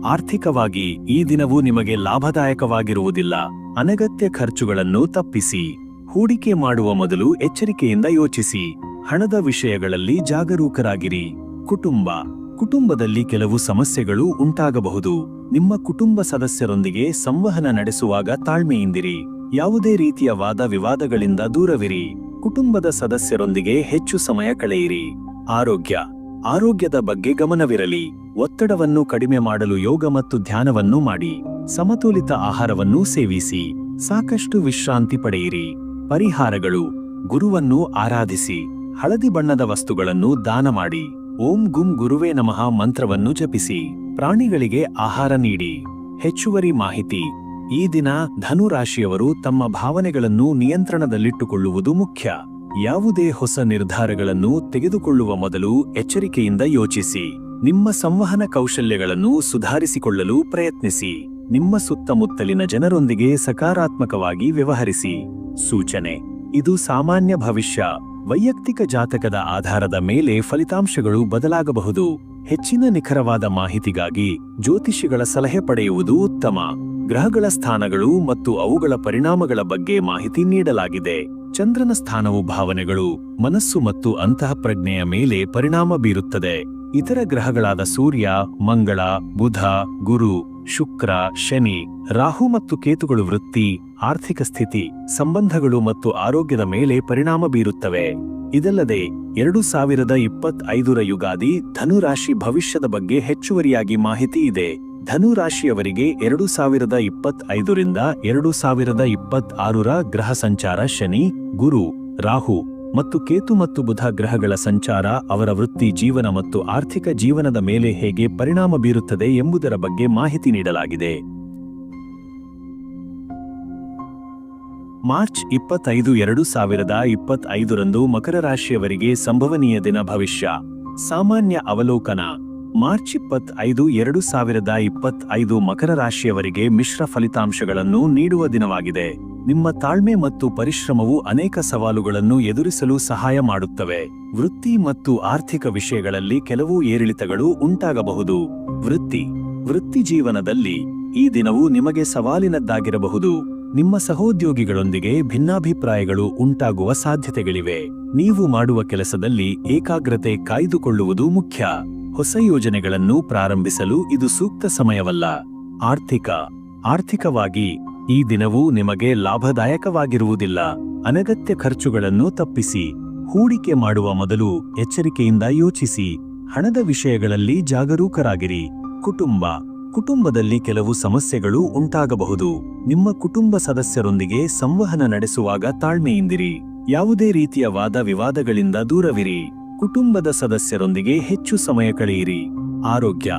S1: ಆರ್ಥಿಕವಾಗಿ ಈ ದಿನವು ನಿಮಗೆ ಲಾಭದಾಯಕವಾಗಿರುವುದಿಲ್ಲ. ಅನಗತ್ಯ ಖರ್ಚುಗಳನ್ನು ತಪ್ಪಿಸಿ. ಹೂಡಿಕೆ ಮಾಡುವ ಮೊದಲು ಎಚ್ಚರಿಕೆಯಿಂದ ಯೋಚಿಸಿ. ಹಣದ ವಿಷಯಗಳಲ್ಲಿ ಜಾಗರೂಕರಾಗಿರಿ. ಕುಟುಂಬ, ಕುಟುಂಬದಲ್ಲಿ ಕೆಲವು ಸಮಸ್ಯೆಗಳು ಉಂಟಾಗಬಹುದು. ನಿಮ್ಮ ಕುಟುಂಬ ಸದಸ್ಯರೊಂದಿಗೆ ಸಂವಹನ ನಡೆಸುವಾಗ ತಾಳ್ಮೆಯಿಂದಿರಿ. ಯಾವುದೇ ರೀತಿಯ ವಾದ ವಿವಾದಗಳಿಂದ ದೂರವಿರಿ. ಕುಟುಂಬದ ಸದಸ್ಯರೊಂದಿಗೆ ಹೆಚ್ಚು ಸಮಯ ಕಳೆಯಿರಿ. ಆರೋಗ್ಯ. ಆರೋಗ್ಯದ ಬಗ್ಗೆ ಗಮನವಿರಲಿ. ಒತ್ತಡವನ್ನು ಕಡಿಮೆ ಮಾಡಲು ಯೋಗ ಮತ್ತು ಧ್ಯಾನವನ್ನು ಮಾಡಿ. ಸಮತೋಲಿತ ಆಹಾರವನ್ನು ಸೇವಿಸಿ. ಸಾಕಷ್ಟು ವಿಶ್ರಾಂತಿ ಪಡೆಯಿರಿ. ಪರಿಹಾರಗಳು. ಗುರುವನ್ನು ಆರಾಧಿಸಿ. ಹಳದಿ ಬಣ್ಣದ ವಸ್ತುಗಳನ್ನು ದಾನ ಮಾಡಿ. ಓಂ ಗುಂ ಗುರುವೇ ನಮಃ ಮಂತ್ರವನ್ನು ಜಪಿಸಿ. ಪ್ರಾಣಿಗಳಿಗೆ ಆಹಾರ ನೀಡಿ. ಹೆಚ್ಚುವರಿ ಮಾಹಿತಿ. ಈ ದಿನ ಧನು ರಾಶಿಯವರು ತಮ್ಮ ಭಾವನೆಗಳನ್ನು ನಿಯಂತ್ರಣದಲ್ಲಿಟ್ಟುಕೊಳ್ಳುವುದು ಮುಖ್ಯ. ಯಾವುದೇ ಹೊಸ ನಿರ್ಧಾರಗಳನ್ನು ತೆಗೆದುಕೊಳ್ಳುವ ಮೊದಲು ಎಚ್ಚರಿಕೆಯಿಂದ ಯೋಚಿಸಿ. ನಿಮ್ಮ ಸಂವಹನ ಕೌಶಲ್ಯಗಳನ್ನು ಸುಧಾರಿಸಿಕೊಳ್ಳಲು ಪ್ರಯತ್ನಿಸಿ. ನಿಮ್ಮ ಸುತ್ತಮುತ್ತಲಿನ ಜನರೊಂದಿಗೆ ಸಕಾರಾತ್ಮಕವಾಗಿ ವ್ಯವಹರಿಸಿ. ಸೂಚನೆ. ಇದು ಸಾಮಾನ್ಯ ಭವಿಷ್ಯ. ವೈಯಕ್ತಿಕ ಜಾತಕದ ಆಧಾರದ ಮೇಲೆ ಫಲಿತಾಂಶಗಳು ಬದಲಾಗಬಹುದು. ಹೆಚ್ಚಿನ ನಿಖರವಾದ ಮಾಹಿತಿಗಾಗಿ ಜ್ಯೋತಿಷಿಗಳ ಸಲಹೆ ಪಡೆಯುವುದು ಉತ್ತಮ. ಗ್ರಹಗಳ ಸ್ಥಾನಗಳು ಮತ್ತು ಅವುಗಳ ಪರಿಣಾಮಗಳ ಬಗ್ಗೆ ಮಾಹಿತಿ ನೀಡಲಾಗಿದೆ. ಚಂದ್ರನ ಸ್ಥಾನವು ಭಾವನೆಗಳು, ಮನಸ್ಸು ಮತ್ತು ಅಂತಃಪ್ರಜ್ಞೆಯ ಮೇಲೆ ಪರಿಣಾಮ ಬೀರುತ್ತದೆ. ಇತರ ಗ್ರಹಗಳಾದ ಸೂರ್ಯ, ಮಂಗಳ, ಬುಧ, ಗುರು, ಶುಕ್ರ, ಶನಿ, ರಾಹು ಮತ್ತು ಕೇತುಗಳು ವೃತ್ತಿ, ಆರ್ಥಿಕ ಸ್ಥಿತಿ, ಸಂಬಂಧಗಳು ಮತ್ತು ಆರೋಗ್ಯದ ಮೇಲೆ ಪರಿಣಾಮ ಬೀರುತ್ತವೆ. ಇದಲ್ಲದೆ, ಎರಡು ಸಾವಿರದ ಇಪ್ಪತ್ತೈದರ ಯುಗಾದಿ ಧನುರಾಶಿ ಭವಿಷ್ಯದ ಬಗ್ಗೆ ಹೆಚ್ಚುವರಿಯಾಗಿ ಮಾಹಿತಿ ಇದೆ. ಧನುರಾಶಿಯವರಿಗೆ ಎರಡು ಸಾವಿರದ ಇಪ್ಪತ್ತೈದರಿಂದ ಎರಡು ಸಾವಿರದ ಇಪ್ಪತ್ತಾರರ ಗ್ರಹ ಸಂಚಾರ ಶನಿ, ಗುರು, ರಾಹು ಮತ್ತು ಕೇತು ಮತ್ತು ಬುಧ ಗ್ರಹಗಳ ಸಂಚಾರ ಅವರ ವೃತ್ತಿ ಜೀವನ ಮತ್ತು ಆರ್ಥಿಕ ಜೀವನದ ಮೇಲೆ ಹೇಗೆ ಪರಿಣಾಮ ಬೀರುತ್ತದೆ ಎಂಬುದರ ಬಗ್ಗೆ ಮಾಹಿತಿ ನೀಡಲಾಗಿದೆ. ಮಾರ್ಚ್ ಇಪ್ಪತ್ತೈದು ಎರಡು ಸಾವಿರದ ಇಪ್ಪತ್ತೈದರಂದು ಮಕರ ರಾಶಿಯವರಿಗೆ ಸಂಭವನೀಯ ದಿನ ಭವಿಷ್ಯ. ಸಾಮಾನ್ಯ ಅವಲೋಕನ. ಮಾರ್ಚ್ ಇಪ್ಪತ್ತೈದು, ಎರಡು ಸಾವಿರದ ಇಪ್ಪತ್ತೈದು ಮಕರ ರಾಶಿಯವರಿಗೆ ಮಿಶ್ರ ಫಲಿತಾಂಶಗಳನ್ನು ನೀಡುವ ದಿನವಾಗಿದೆ. ನಿಮ್ಮ ತಾಳ್ಮೆ ಮತ್ತು ಪರಿಶ್ರಮವು ಅನೇಕ ಸವಾಲುಗಳನ್ನು ಎದುರಿಸಲು ಸಹಾಯ ಮಾಡುತ್ತವೆ. ವೃತ್ತಿ ಮತ್ತು ಆರ್ಥಿಕ ವಿಷಯಗಳಲ್ಲಿ ಕೆಲವು ಏರಿಳಿತಗಳು ಉಂಟಾಗಬಹುದು. ವೃತ್ತಿ. ವೃತ್ತಿ ಜೀವನದಲ್ಲಿ ಈ ದಿನವು ನಿಮಗೆ ಸವಾಲಿನದ್ದಾಗಿರಬಹುದು. ನಿಮ್ಮ ಸಹೋದ್ಯೋಗಿಗಳೊಂದಿಗೆ ಭಿನ್ನಾಭಿಪ್ರಾಯಗಳು ಉಂಟಾಗುವ ಸಾಧ್ಯತೆಗಳಿವೆ. ನೀವು ಮಾಡುವ ಕೆಲಸದಲ್ಲಿ ಏಕಾಗ್ರತೆ ಕಾಯ್ದುಕೊಳ್ಳುವುದು ಮುಖ್ಯ. ಹೊಸ ಯೋಜನೆಗಳನ್ನು ಪ್ರಾರಂಭಿಸಲು ಇದು ಸೂಕ್ತ ಸಮಯವಲ್ಲ. ಆರ್ಥಿಕ, ಆರ್ಥಿಕವಾಗಿ ಈ ದಿನವು ನಿಮಗೆ ಲಾಭದಾಯಕವಾಗಿರುವುದಿಲ್ಲ. ಅನಗತ್ಯ ಖರ್ಚುಗಳನ್ನು ತಪ್ಪಿಸಿ, ಹೂಡಿಕೆ ಮಾಡುವ ಮೊದಲು ಎಚ್ಚರಿಕೆಯಿಂದ ಯೋಚಿಸಿ, ಹಣದ ವಿಷಯಗಳಲ್ಲಿ ಜಾಗರೂಕರಾಗಿರಿ. ಕುಟುಂಬ, ಕುಟುಂಬದಲ್ಲಿ ಕೆಲವು ಸಮಸ್ಯೆಗಳು ಉಂಟಾಗಬಹುದು. ನಿಮ್ಮ ಕುಟುಂಬ ಸದಸ್ಯರೊಂದಿಗೆ ಸಂವಹನ ನಡೆಸುವಾಗ ತಾಳ್ಮೆಯಿಂದಿರಿ. ಯಾವುದೇ ರೀತಿಯ ವಾದ ವಿವಾದಗಳಿಂದ ದೂರವಿರಿ. ಕುಟುಂಬದ ಸದಸ್ಯರೊಂದಿಗೆ ಹೆಚ್ಚು ಸಮಯ ಕಳೆಯಿರಿ. ಆರೋಗ್ಯ.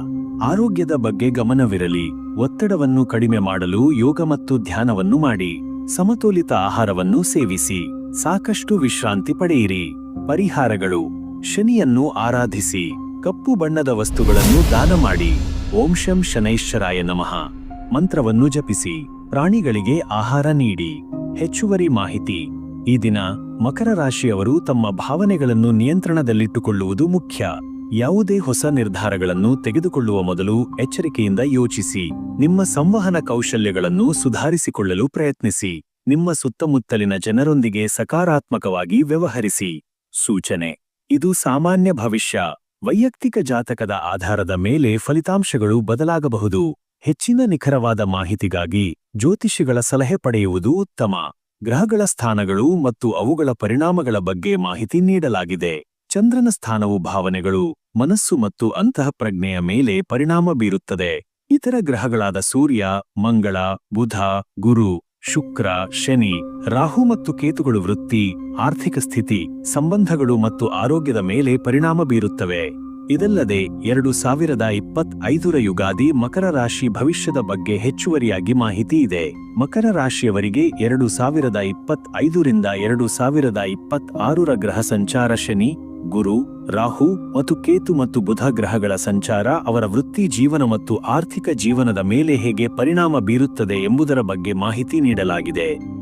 S1: ಆರೋಗ್ಯದ ಬಗ್ಗೆ ಗಮನವಿರಲಿ. ಒತ್ತಡವನ್ನು ಕಡಿಮೆ ಮಾಡಲು ಯೋಗ ಮತ್ತು ಧ್ಯಾನವನ್ನು ಮಾಡಿ. ಸಮತೋಲಿತ ಆಹಾರವನ್ನು ಸೇವಿಸಿ. ಸಾಕಷ್ಟು ವಿಶ್ರಾಂತಿ ಪಡೆಯಿರಿ. ಪರಿಹಾರಗಳು. ಶನಿಯನ್ನು ಆರಾಧಿಸಿ. ಕಪ್ಪು ಬಣ್ಣದ ವಸ್ತುಗಳನ್ನು ದಾನ ಮಾಡಿ. ಓಂ ಶಂ ಶನೈಶ್ವರಾಯ ನಮಃ. ಮಂತ್ರವನ್ನು ಜಪಿಸಿ. ಪ್ರಾಣಿಗಳಿಗೆ ಆಹಾರ ನೀಡಿ. ಹೆಚ್ಚುವರಿ ಮಾಹಿತಿ. ಈ ದಿನ ಮಕರ ರಾಶಿಯವರು ತಮ್ಮ ಭಾವನೆಗಳನ್ನು ನಿಯಂತ್ರಣದಲ್ಲಿಟ್ಟುಕೊಳ್ಳುವುದು ಮುಖ್ಯ. ಯಾವುದೇ ಹೊಸ ನಿರ್ಧಾರಗಳನ್ನು ತೆಗೆದುಕೊಳ್ಳುವ ಮೊದಲು ಎಚ್ಚರಿಕೆಯಿಂದ ಯೋಚಿಸಿ. ನಿಮ್ಮ ಸಂವಹನ ಕೌಶಲ್ಯಗಳನ್ನು ಸುಧಾರಿಸಿಕೊಳ್ಳಲು ಪ್ರಯತ್ನಿಸಿ. ನಿಮ್ಮ ಸುತ್ತಮುತ್ತಲಿನ ಜನರೊಂದಿಗೆ ಸಕಾರಾತ್ಮಕವಾಗಿ ವ್ಯವಹರಿಸಿ. ಸೂಚನೆ. ಇದು ಸಾಮಾನ್ಯ ಭವಿಷ್ಯ. ವೈಯಕ್ತಿಕ ಜಾತಕದ ಆಧಾರದ ಮೇಲೆ ಫಲಿತಾಂಶಗಳು ಬದಲಾಗಬಹುದು. ಹೆಚ್ಚಿನ ನಿಖರವಾದ ಮಾಹಿತಿಗಾಗಿ ಜ್ಯೋತಿಷಿಗಳ ಸಲಹೆ ಪಡೆಯುವುದು ಉತ್ತಮ. ಗ್ರಹಗಳ ಸ್ಥಾನಗಳು ಮತ್ತು ಅವುಗಳ ಪರಿಣಾಮಗಳ ಬಗ್ಗೆ ಮಾಹಿತಿ ನೀಡಲಾಗಿದೆ. ಚಂದ್ರನ ಸ್ಥಾನವು ಭಾವನೆಗಳು, ಮನಸ್ಸು ಮತ್ತು ಅಂತಃಪ್ರಜ್ಞೆಯ ಮೇಲೆ ಪರಿಣಾಮ ಬೀರುತ್ತದೆ. ಇತರ ಗ್ರಹಗಳಾದ ಸೂರ್ಯ, ಮಂಗಳ, ಬುಧ, ಗುರು, ಶುಕ್ರ, ಶನಿ, ರಾಹು ಮತ್ತು ಕೇತುಗಳು ವೃತ್ತಿ, ಆರ್ಥಿಕ ಸ್ಥಿತಿ, ಸಂಬಂಧಗಳು ಮತ್ತು ಆರೋಗ್ಯದ ಮೇಲೆ ಪರಿಣಾಮ ಬೀರುತ್ತವೆ. ಇದಲ್ಲದೆ ಎರಡು ಸಾವಿರದ ಇಪ್ಪತ್ತೈದರ ಯುಗಾದಿ ಮಕರ ರಾಶಿ ಭವಿಷ್ಯದ ಬಗ್ಗೆ ಹೆಚ್ಚುವರಿಯಾಗಿ ಮಾಹಿತಿ ಇದೆ. ಮಕರ ರಾಶಿಯವರಿಗೆ ಎರಡು ಸಾವಿರದ ಇಪ್ಪತ್ತೈದರಿಂದ ಎರಡು ಸಾವಿರದ ಇಪ್ಪತ್ತಾರರ ಗ್ರಹ ಸಂಚಾರ ಶನಿ, ಗುರು, ರಾಹು ಮತ್ತು ಕೇತು ಮತ್ತು ಬುಧ ಗ್ರಹಗಳ ಸಂಚಾರ ಅವರ ವೃತ್ತಿ ಜೀವನ ಮತ್ತು ಆರ್ಥಿಕ ಜೀವನದ ಮೇಲೆ ಹೇಗೆ ಪರಿಣಾಮ ಬೀರುತ್ತದೆ ಎಂಬುದರ ಬಗ್ಗೆ ಮಾಹಿತಿ ನೀಡಲಾಗಿದೆ.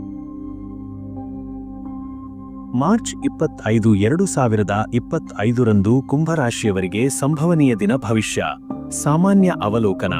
S1: ಮಾರ್ಚ್ ಇಪ್ಪತ್ತೈದು, ಎರಡು ಸಾವಿರದ ಇಪ್ಪತ್ತೈದರಂದು ಕುಂಭರಾಶಿಯವರಿಗೆ ಸಂಭವನೀಯ ದಿನ ಭವಿಷ್ಯ. ಸಾಮಾನ್ಯ ಅವಲೋಕನ.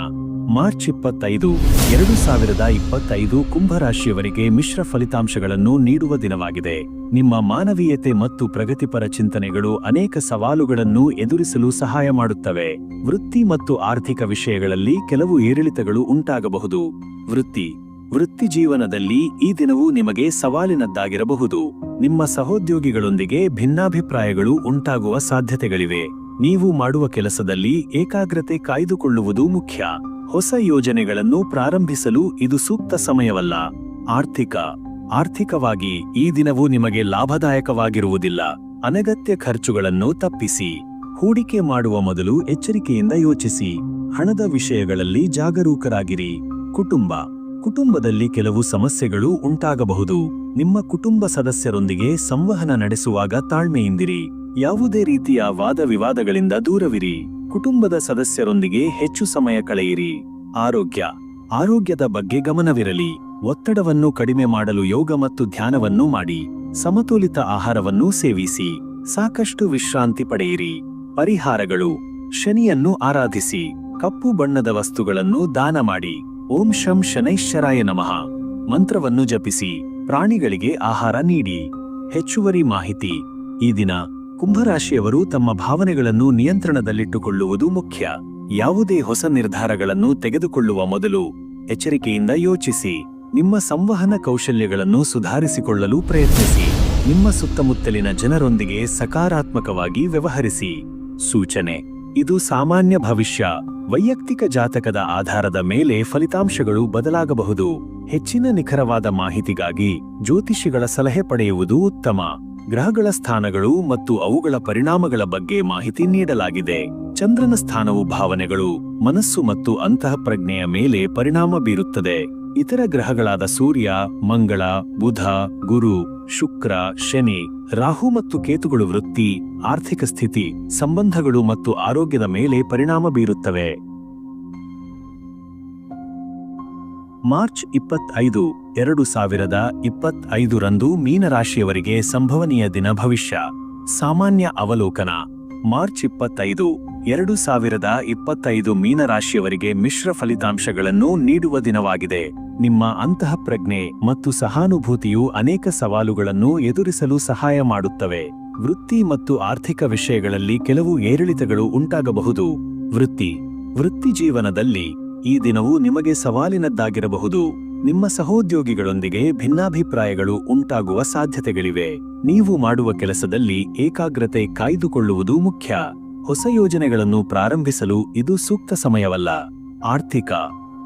S1: ಮಾರ್ಚ್ ಇಪ್ಪತ್ತೈದು, ಎರಡು ಸಾವಿರದ ಇಪ್ಪತ್ತೈದು ಕುಂಭರಾಶಿಯವರಿಗೆ ಮಿಶ್ರ ಫಲಿತಾಂಶಗಳನ್ನು ನೀಡುವ ದಿನವಾಗಿದೆ. ನಿಮ್ಮ ಮಾನವೀಯತೆ ಮತ್ತು ಪ್ರಗತಿಪರ ಚಿಂತನೆಗಳು ಅನೇಕ ಸವಾಲುಗಳನ್ನು ಎದುರಿಸಲು ಸಹಾಯ ಮಾಡುತ್ತವೆ. ವೃತ್ತಿ ಮತ್ತು ಆರ್ಥಿಕ ವಿಷಯಗಳಲ್ಲಿ ಕೆಲವು ಏರಿಳಿತಗಳು ಉಂಟಾಗಬಹುದು. ವೃತ್ತಿ. ವೃತ್ತಿ ಜೀವನದಲ್ಲಿ ಈ ದಿನವು ನಿಮಗೆ ಸವಾಲಿನದ್ದಾಗಿರಬಹುದು. ನಿಮ್ಮ ಸಹೋದ್ಯೋಗಿಗಳೊಂದಿಗೆ ಭಿನ್ನಾಭಿಪ್ರಾಯಗಳು ಉಂಟಾಗುವ ಸಾಧ್ಯತೆಗಳಿವೆ. ನೀವು ಮಾಡುವ ಕೆಲಸದಲ್ಲಿ ಏಕಾಗ್ರತೆ ಕಾಯ್ದುಕೊಳ್ಳುವುದು ಮುಖ್ಯ. ಹೊಸ ಯೋಜನೆಗಳನ್ನು ಪ್ರಾರಂಭಿಸಲು ಇದು ಸೂಕ್ತ ಸಮಯವಲ್ಲ. ಆರ್ಥಿಕ, ಆರ್ಥಿಕವಾಗಿ ಈ ದಿನವು ನಿಮಗೆ ಲಾಭದಾಯಕವಾಗಿರುವುದಿಲ್ಲ. ಅನಗತ್ಯ ಖರ್ಚುಗಳನ್ನು ತಪ್ಪಿಸಿ. ಹೂಡಿಕೆ ಮಾಡುವ ಮೊದಲು ಎಚ್ಚರಿಕೆಯಿಂದ ಯೋಚಿಸಿ. ಹಣದ ವಿಷಯಗಳಲ್ಲಿ ಜಾಗರೂಕರಾಗಿರಿ. ಕುಟುಂಬ ಕುಟುಂಬದಲ್ಲಿ ಕೆಲವು ಸಮಸ್ಯೆಗಳು ಉಂಟಾಗಬಹುದು. ನಿಮ್ಮ ಕುಟುಂಬ ಸದಸ್ಯರೊಂದಿಗೆ ಸಂವಹನ ನಡೆಸುವಾಗ ತಾಳ್ಮೆಯಿಂದಿರಿ. ಯಾವುದೇ ರೀತಿಯ ವಾದ ವಿವಾದಗಳಿಂದ ದೂರವಿರಿ. ಕುಟುಂಬದ ಸದಸ್ಯರೊಂದಿಗೆ ಹೆಚ್ಚು ಸಮಯ ಕಳೆಯಿರಿ. ಆರೋಗ್ಯ. ಆರೋಗ್ಯದ ಬಗ್ಗೆ ಗಮನವಿರಲಿ. ಒತ್ತಡವನ್ನು ಕಡಿಮೆ ಮಾಡಲು ಯೋಗ ಮತ್ತು ಧ್ಯಾನವನ್ನು ಮಾಡಿ. ಸಮತೋಲಿತ ಆಹಾರವನ್ನು ಸೇವಿಸಿ. ಸಾಕಷ್ಟು ವಿಶ್ರಾಂತಿ ಪಡೆಯಿರಿ. ಪರಿಹಾರಗಳು. ಶನಿಯನ್ನು ಆರಾಧಿಸಿ. ಕಪ್ಪು ಬಣ್ಣದ ವಸ್ತುಗಳನ್ನು ದಾನ ಮಾಡಿ. ಓಂ ಶಂ ಶನೈಶ್ಚರಾಯ ನಮಃ. ಮಂತ್ರವನ್ನು ಜಪಿಸಿ, ಪ್ರಾಣಿಗಳಿಗೆ ಆಹಾರ ನೀಡಿ. ಹೆಚ್ಚುವರಿ ಮಾಹಿತಿ. ಈ ದಿನ ಕುಂಭರಾಶಿಯವರು ತಮ್ಮ ಭಾವನೆಗಳನ್ನು ನಿಯಂತ್ರಣದಲ್ಲಿಟ್ಟುಕೊಳ್ಳುವುದು ಮುಖ್ಯ. ಯಾವುದೇ ಹೊಸ ನಿರ್ಧಾರಗಳನ್ನು ತೆಗೆದುಕೊಳ್ಳುವ ಮೊದಲು ಎಚ್ಚರಿಕೆಯಿಂದ ಯೋಚಿಸಿ. ನಿಮ್ಮ ಸಂವಹನ ಕೌಶಲ್ಯಗಳನ್ನು ಸುಧಾರಿಸಿಕೊಳ್ಳಲು ಪ್ರಯತ್ನಿಸಿ. ನಿಮ್ಮ ಸುತ್ತಮುತ್ತಲಿನ ಜನರೊಂದಿಗೆ ಸಕಾರಾತ್ಮಕವಾಗಿ ವ್ಯವಹರಿಸಿ. ಸೂಚನೆ. ಇದು ಸಾಮಾನ್ಯ ಭವಿಷ್ಯ. ವೈಯಕ್ತಿಕ ಜಾತಕದ ಆಧಾರದ ಮೇಲೆ ಫಲಿತಾಂಶಗಳು ಬದಲಾಗಬಹುದು. ಹೆಚ್ಚಿನ ನಿಖರವಾದ ಮಾಹಿತಿಗಾಗಿ ಜ್ಯೋತಿಷಿಗಳ ಸಲಹೆ ಪಡೆಯುವುದು ಉತ್ತಮ. ಗ್ರಹಗಳ ಸ್ಥಾನಗಳು ಮತ್ತು ಅವುಗಳ ಪರಿಣಾಮಗಳ ಬಗ್ಗೆ ಮಾಹಿತಿ ನೀಡಲಾಗಿದೆ. ಚಂದ್ರನ ಸ್ಥಾನವು ಭಾವನೆಗಳು, ಮನಸ್ಸು ಮತ್ತು ಅಂತಃಪ್ರಜ್ಞೆಯ ಮೇಲೆ ಪರಿಣಾಮ ಬೀರುತ್ತದೆ. ಇತರ ಗ್ರಹಗಳಾದ ಸೂರ್ಯ, ಮಂಗಳ, ಬುಧ, ಗುರು, ಶುಕ್ರ, ಶನಿ, ರಾಹು ಮತ್ತು ಕೇತುಗಳು ವೃತ್ತಿ, ಆರ್ಥಿಕ ಸ್ಥಿತಿ, ಸಂಬಂಧಗಳು ಮತ್ತು ಆರೋಗ್ಯದ ಮೇಲೆ ಪರಿಣಾಮ ಬೀರುತ್ತವೆ. ಮಾರ್ಚ್ ಇಪ್ಪತ್ತೈದು ಎರಡು ಸಾವಿರದ ಇಪ್ಪತ್ತೈದರಂದು ಮೀನರಾಶಿಯವರಿಗೆ ಸಂಭವನೀಯ ದಿನ ಭವಿಷ್ಯ. ಸಾಮಾನ್ಯ ಅವಲೋಕನ. ಮಾರ್ಚ್ ಇಪ್ಪತ್ತೈದು, ಎರಡು ಸಾವಿರದ ಇಪ್ಪತ್ತೈದು ಮೀನರಾಶಿಯವರಿಗೆ ಮಿಶ್ರ ಫಲಿತಾಂಶಗಳನ್ನು ನೀಡುವ ದಿನವಾಗಿದೆ. ನಿಮ್ಮ ಅಂತಃಪ್ರಜ್ಞೆ ಮತ್ತು ಸಹಾನುಭೂತಿಯು ಅನೇಕ ಸವಾಲುಗಳನ್ನು ಎದುರಿಸಲು ಸಹಾಯ ಮಾಡುತ್ತವೆ. ವೃತ್ತಿ ಮತ್ತು ಆರ್ಥಿಕ ವಿಷಯಗಳಲ್ಲಿ ಕೆಲವು ಏರಿಳಿತಗಳು ಉಂಟಾಗಬಹುದು. ವೃತ್ತಿ. ವೃತ್ತಿ ಜೀವನದಲ್ಲಿ ಈ ದಿನವು ನಿಮಗೆ ಸವಾಲಿನದ್ದಾಗಿರಬಹುದು. ನಿಮ್ಮ ಸಹೋದ್ಯೋಗಿಗಳೊಂದಿಗೆ ಭಿನ್ನಾಭಿಪ್ರಾಯಗಳು ಉಂಟಾಗುವ ಸಾಧ್ಯತೆಗಳಿವೆ. ನೀವು ಮಾಡುವ ಕೆಲಸದಲ್ಲಿ ಏಕಾಗ್ರತೆ ಕಾಯ್ದುಕೊಳ್ಳುವುದು ಮುಖ್ಯ. ಹೊಸ ಯೋಜನೆಗಳನ್ನು ಪ್ರಾರಂಭಿಸಲು ಇದು ಸೂಕ್ತ ಸಮಯವಲ್ಲ. ಆರ್ಥಿಕ,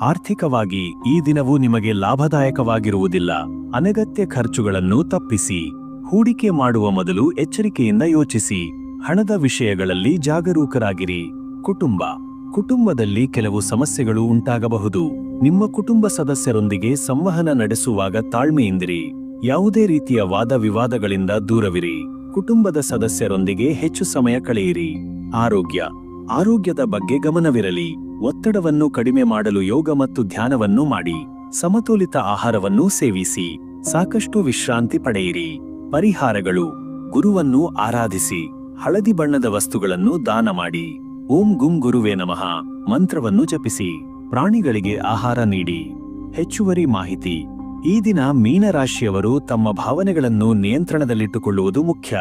S1: ಆರ್ಥಿಕವಾಗಿ ಈ ದಿನವು ನಿಮಗೆ ಲಾಭದಾಯಕವಾಗಿರುವುದಿಲ್ಲ. ಅನಗತ್ಯ ಖರ್ಚುಗಳನ್ನು ತಪ್ಪಿಸಿ. ಹೂಡಿಕೆ ಮಾಡುವ ಮೊದಲು ಎಚ್ಚರಿಕೆಯಿಂದ ಯೋಚಿಸಿ. ಹಣದ ವಿಷಯಗಳಲ್ಲಿ ಜಾಗರೂಕರಾಗಿರಿ. ಕುಟುಂಬ ಕುಟುಂಬದಲ್ಲಿ ಕೆಲವು ಸಮಸ್ಯೆಗಳು ಉಂಟಾಗಬಹುದು. ನಿಮ್ಮ ಕುಟುಂಬ ಸದಸ್ಯರೊಂದಿಗೆ ಸಂವಹನ ನಡೆಸುವಾಗ ತಾಳ್ಮೆಯಿಂದಿರಿ. ಯಾವುದೇ ರೀತಿಯ ವಾದ ವಿವಾದಗಳಿಂದ ದೂರವಿರಿ. ಕುಟುಂಬದ ಸದಸ್ಯರೊಂದಿಗೆ ಹೆಚ್ಚು ಸಮಯ ಕಳೆಯಿರಿ. ಆರೋಗ್ಯ. ಆರೋಗ್ಯದ ಬಗ್ಗೆ ಗಮನವಿರಲಿ. ಒತ್ತಡವನ್ನು ಕಡಿಮೆ ಮಾಡಲು ಯೋಗ ಮತ್ತು ಧ್ಯಾನವನ್ನು ಮಾಡಿ. ಸಮತೋಲಿತ ಆಹಾರವನ್ನು ಸೇವಿಸಿ. ಸಾಕಷ್ಟು ವಿಶ್ರಾಂತಿ ಪಡೆಯಿರಿ. ಪರಿಹಾರಗಳು. ಗುರುವನ್ನು ಆರಾಧಿಸಿ. ಹಳದಿ ಬಣ್ಣದ ವಸ್ತುಗಳನ್ನು ದಾನ ಮಾಡಿ. ಓಂ ಗುಂ ಗುರುವೇ ನಮಃ. ಮಂತ್ರವನ್ನು ಜಪಿಸಿ. ಪ್ರಾಣಿಗಳಿಗೆ ಆಹಾರ ನೀಡಿ. ಹೆಚ್ಚುವರಿ ಮಾಹಿತಿ. ಈ ದಿನ ಮೀನರಾಶಿಯವರು ತಮ್ಮ ಭಾವನೆಗಳನ್ನು ನಿಯಂತ್ರಣದಲ್ಲಿಟ್ಟುಕೊಳ್ಳುವುದು ಮುಖ್ಯ.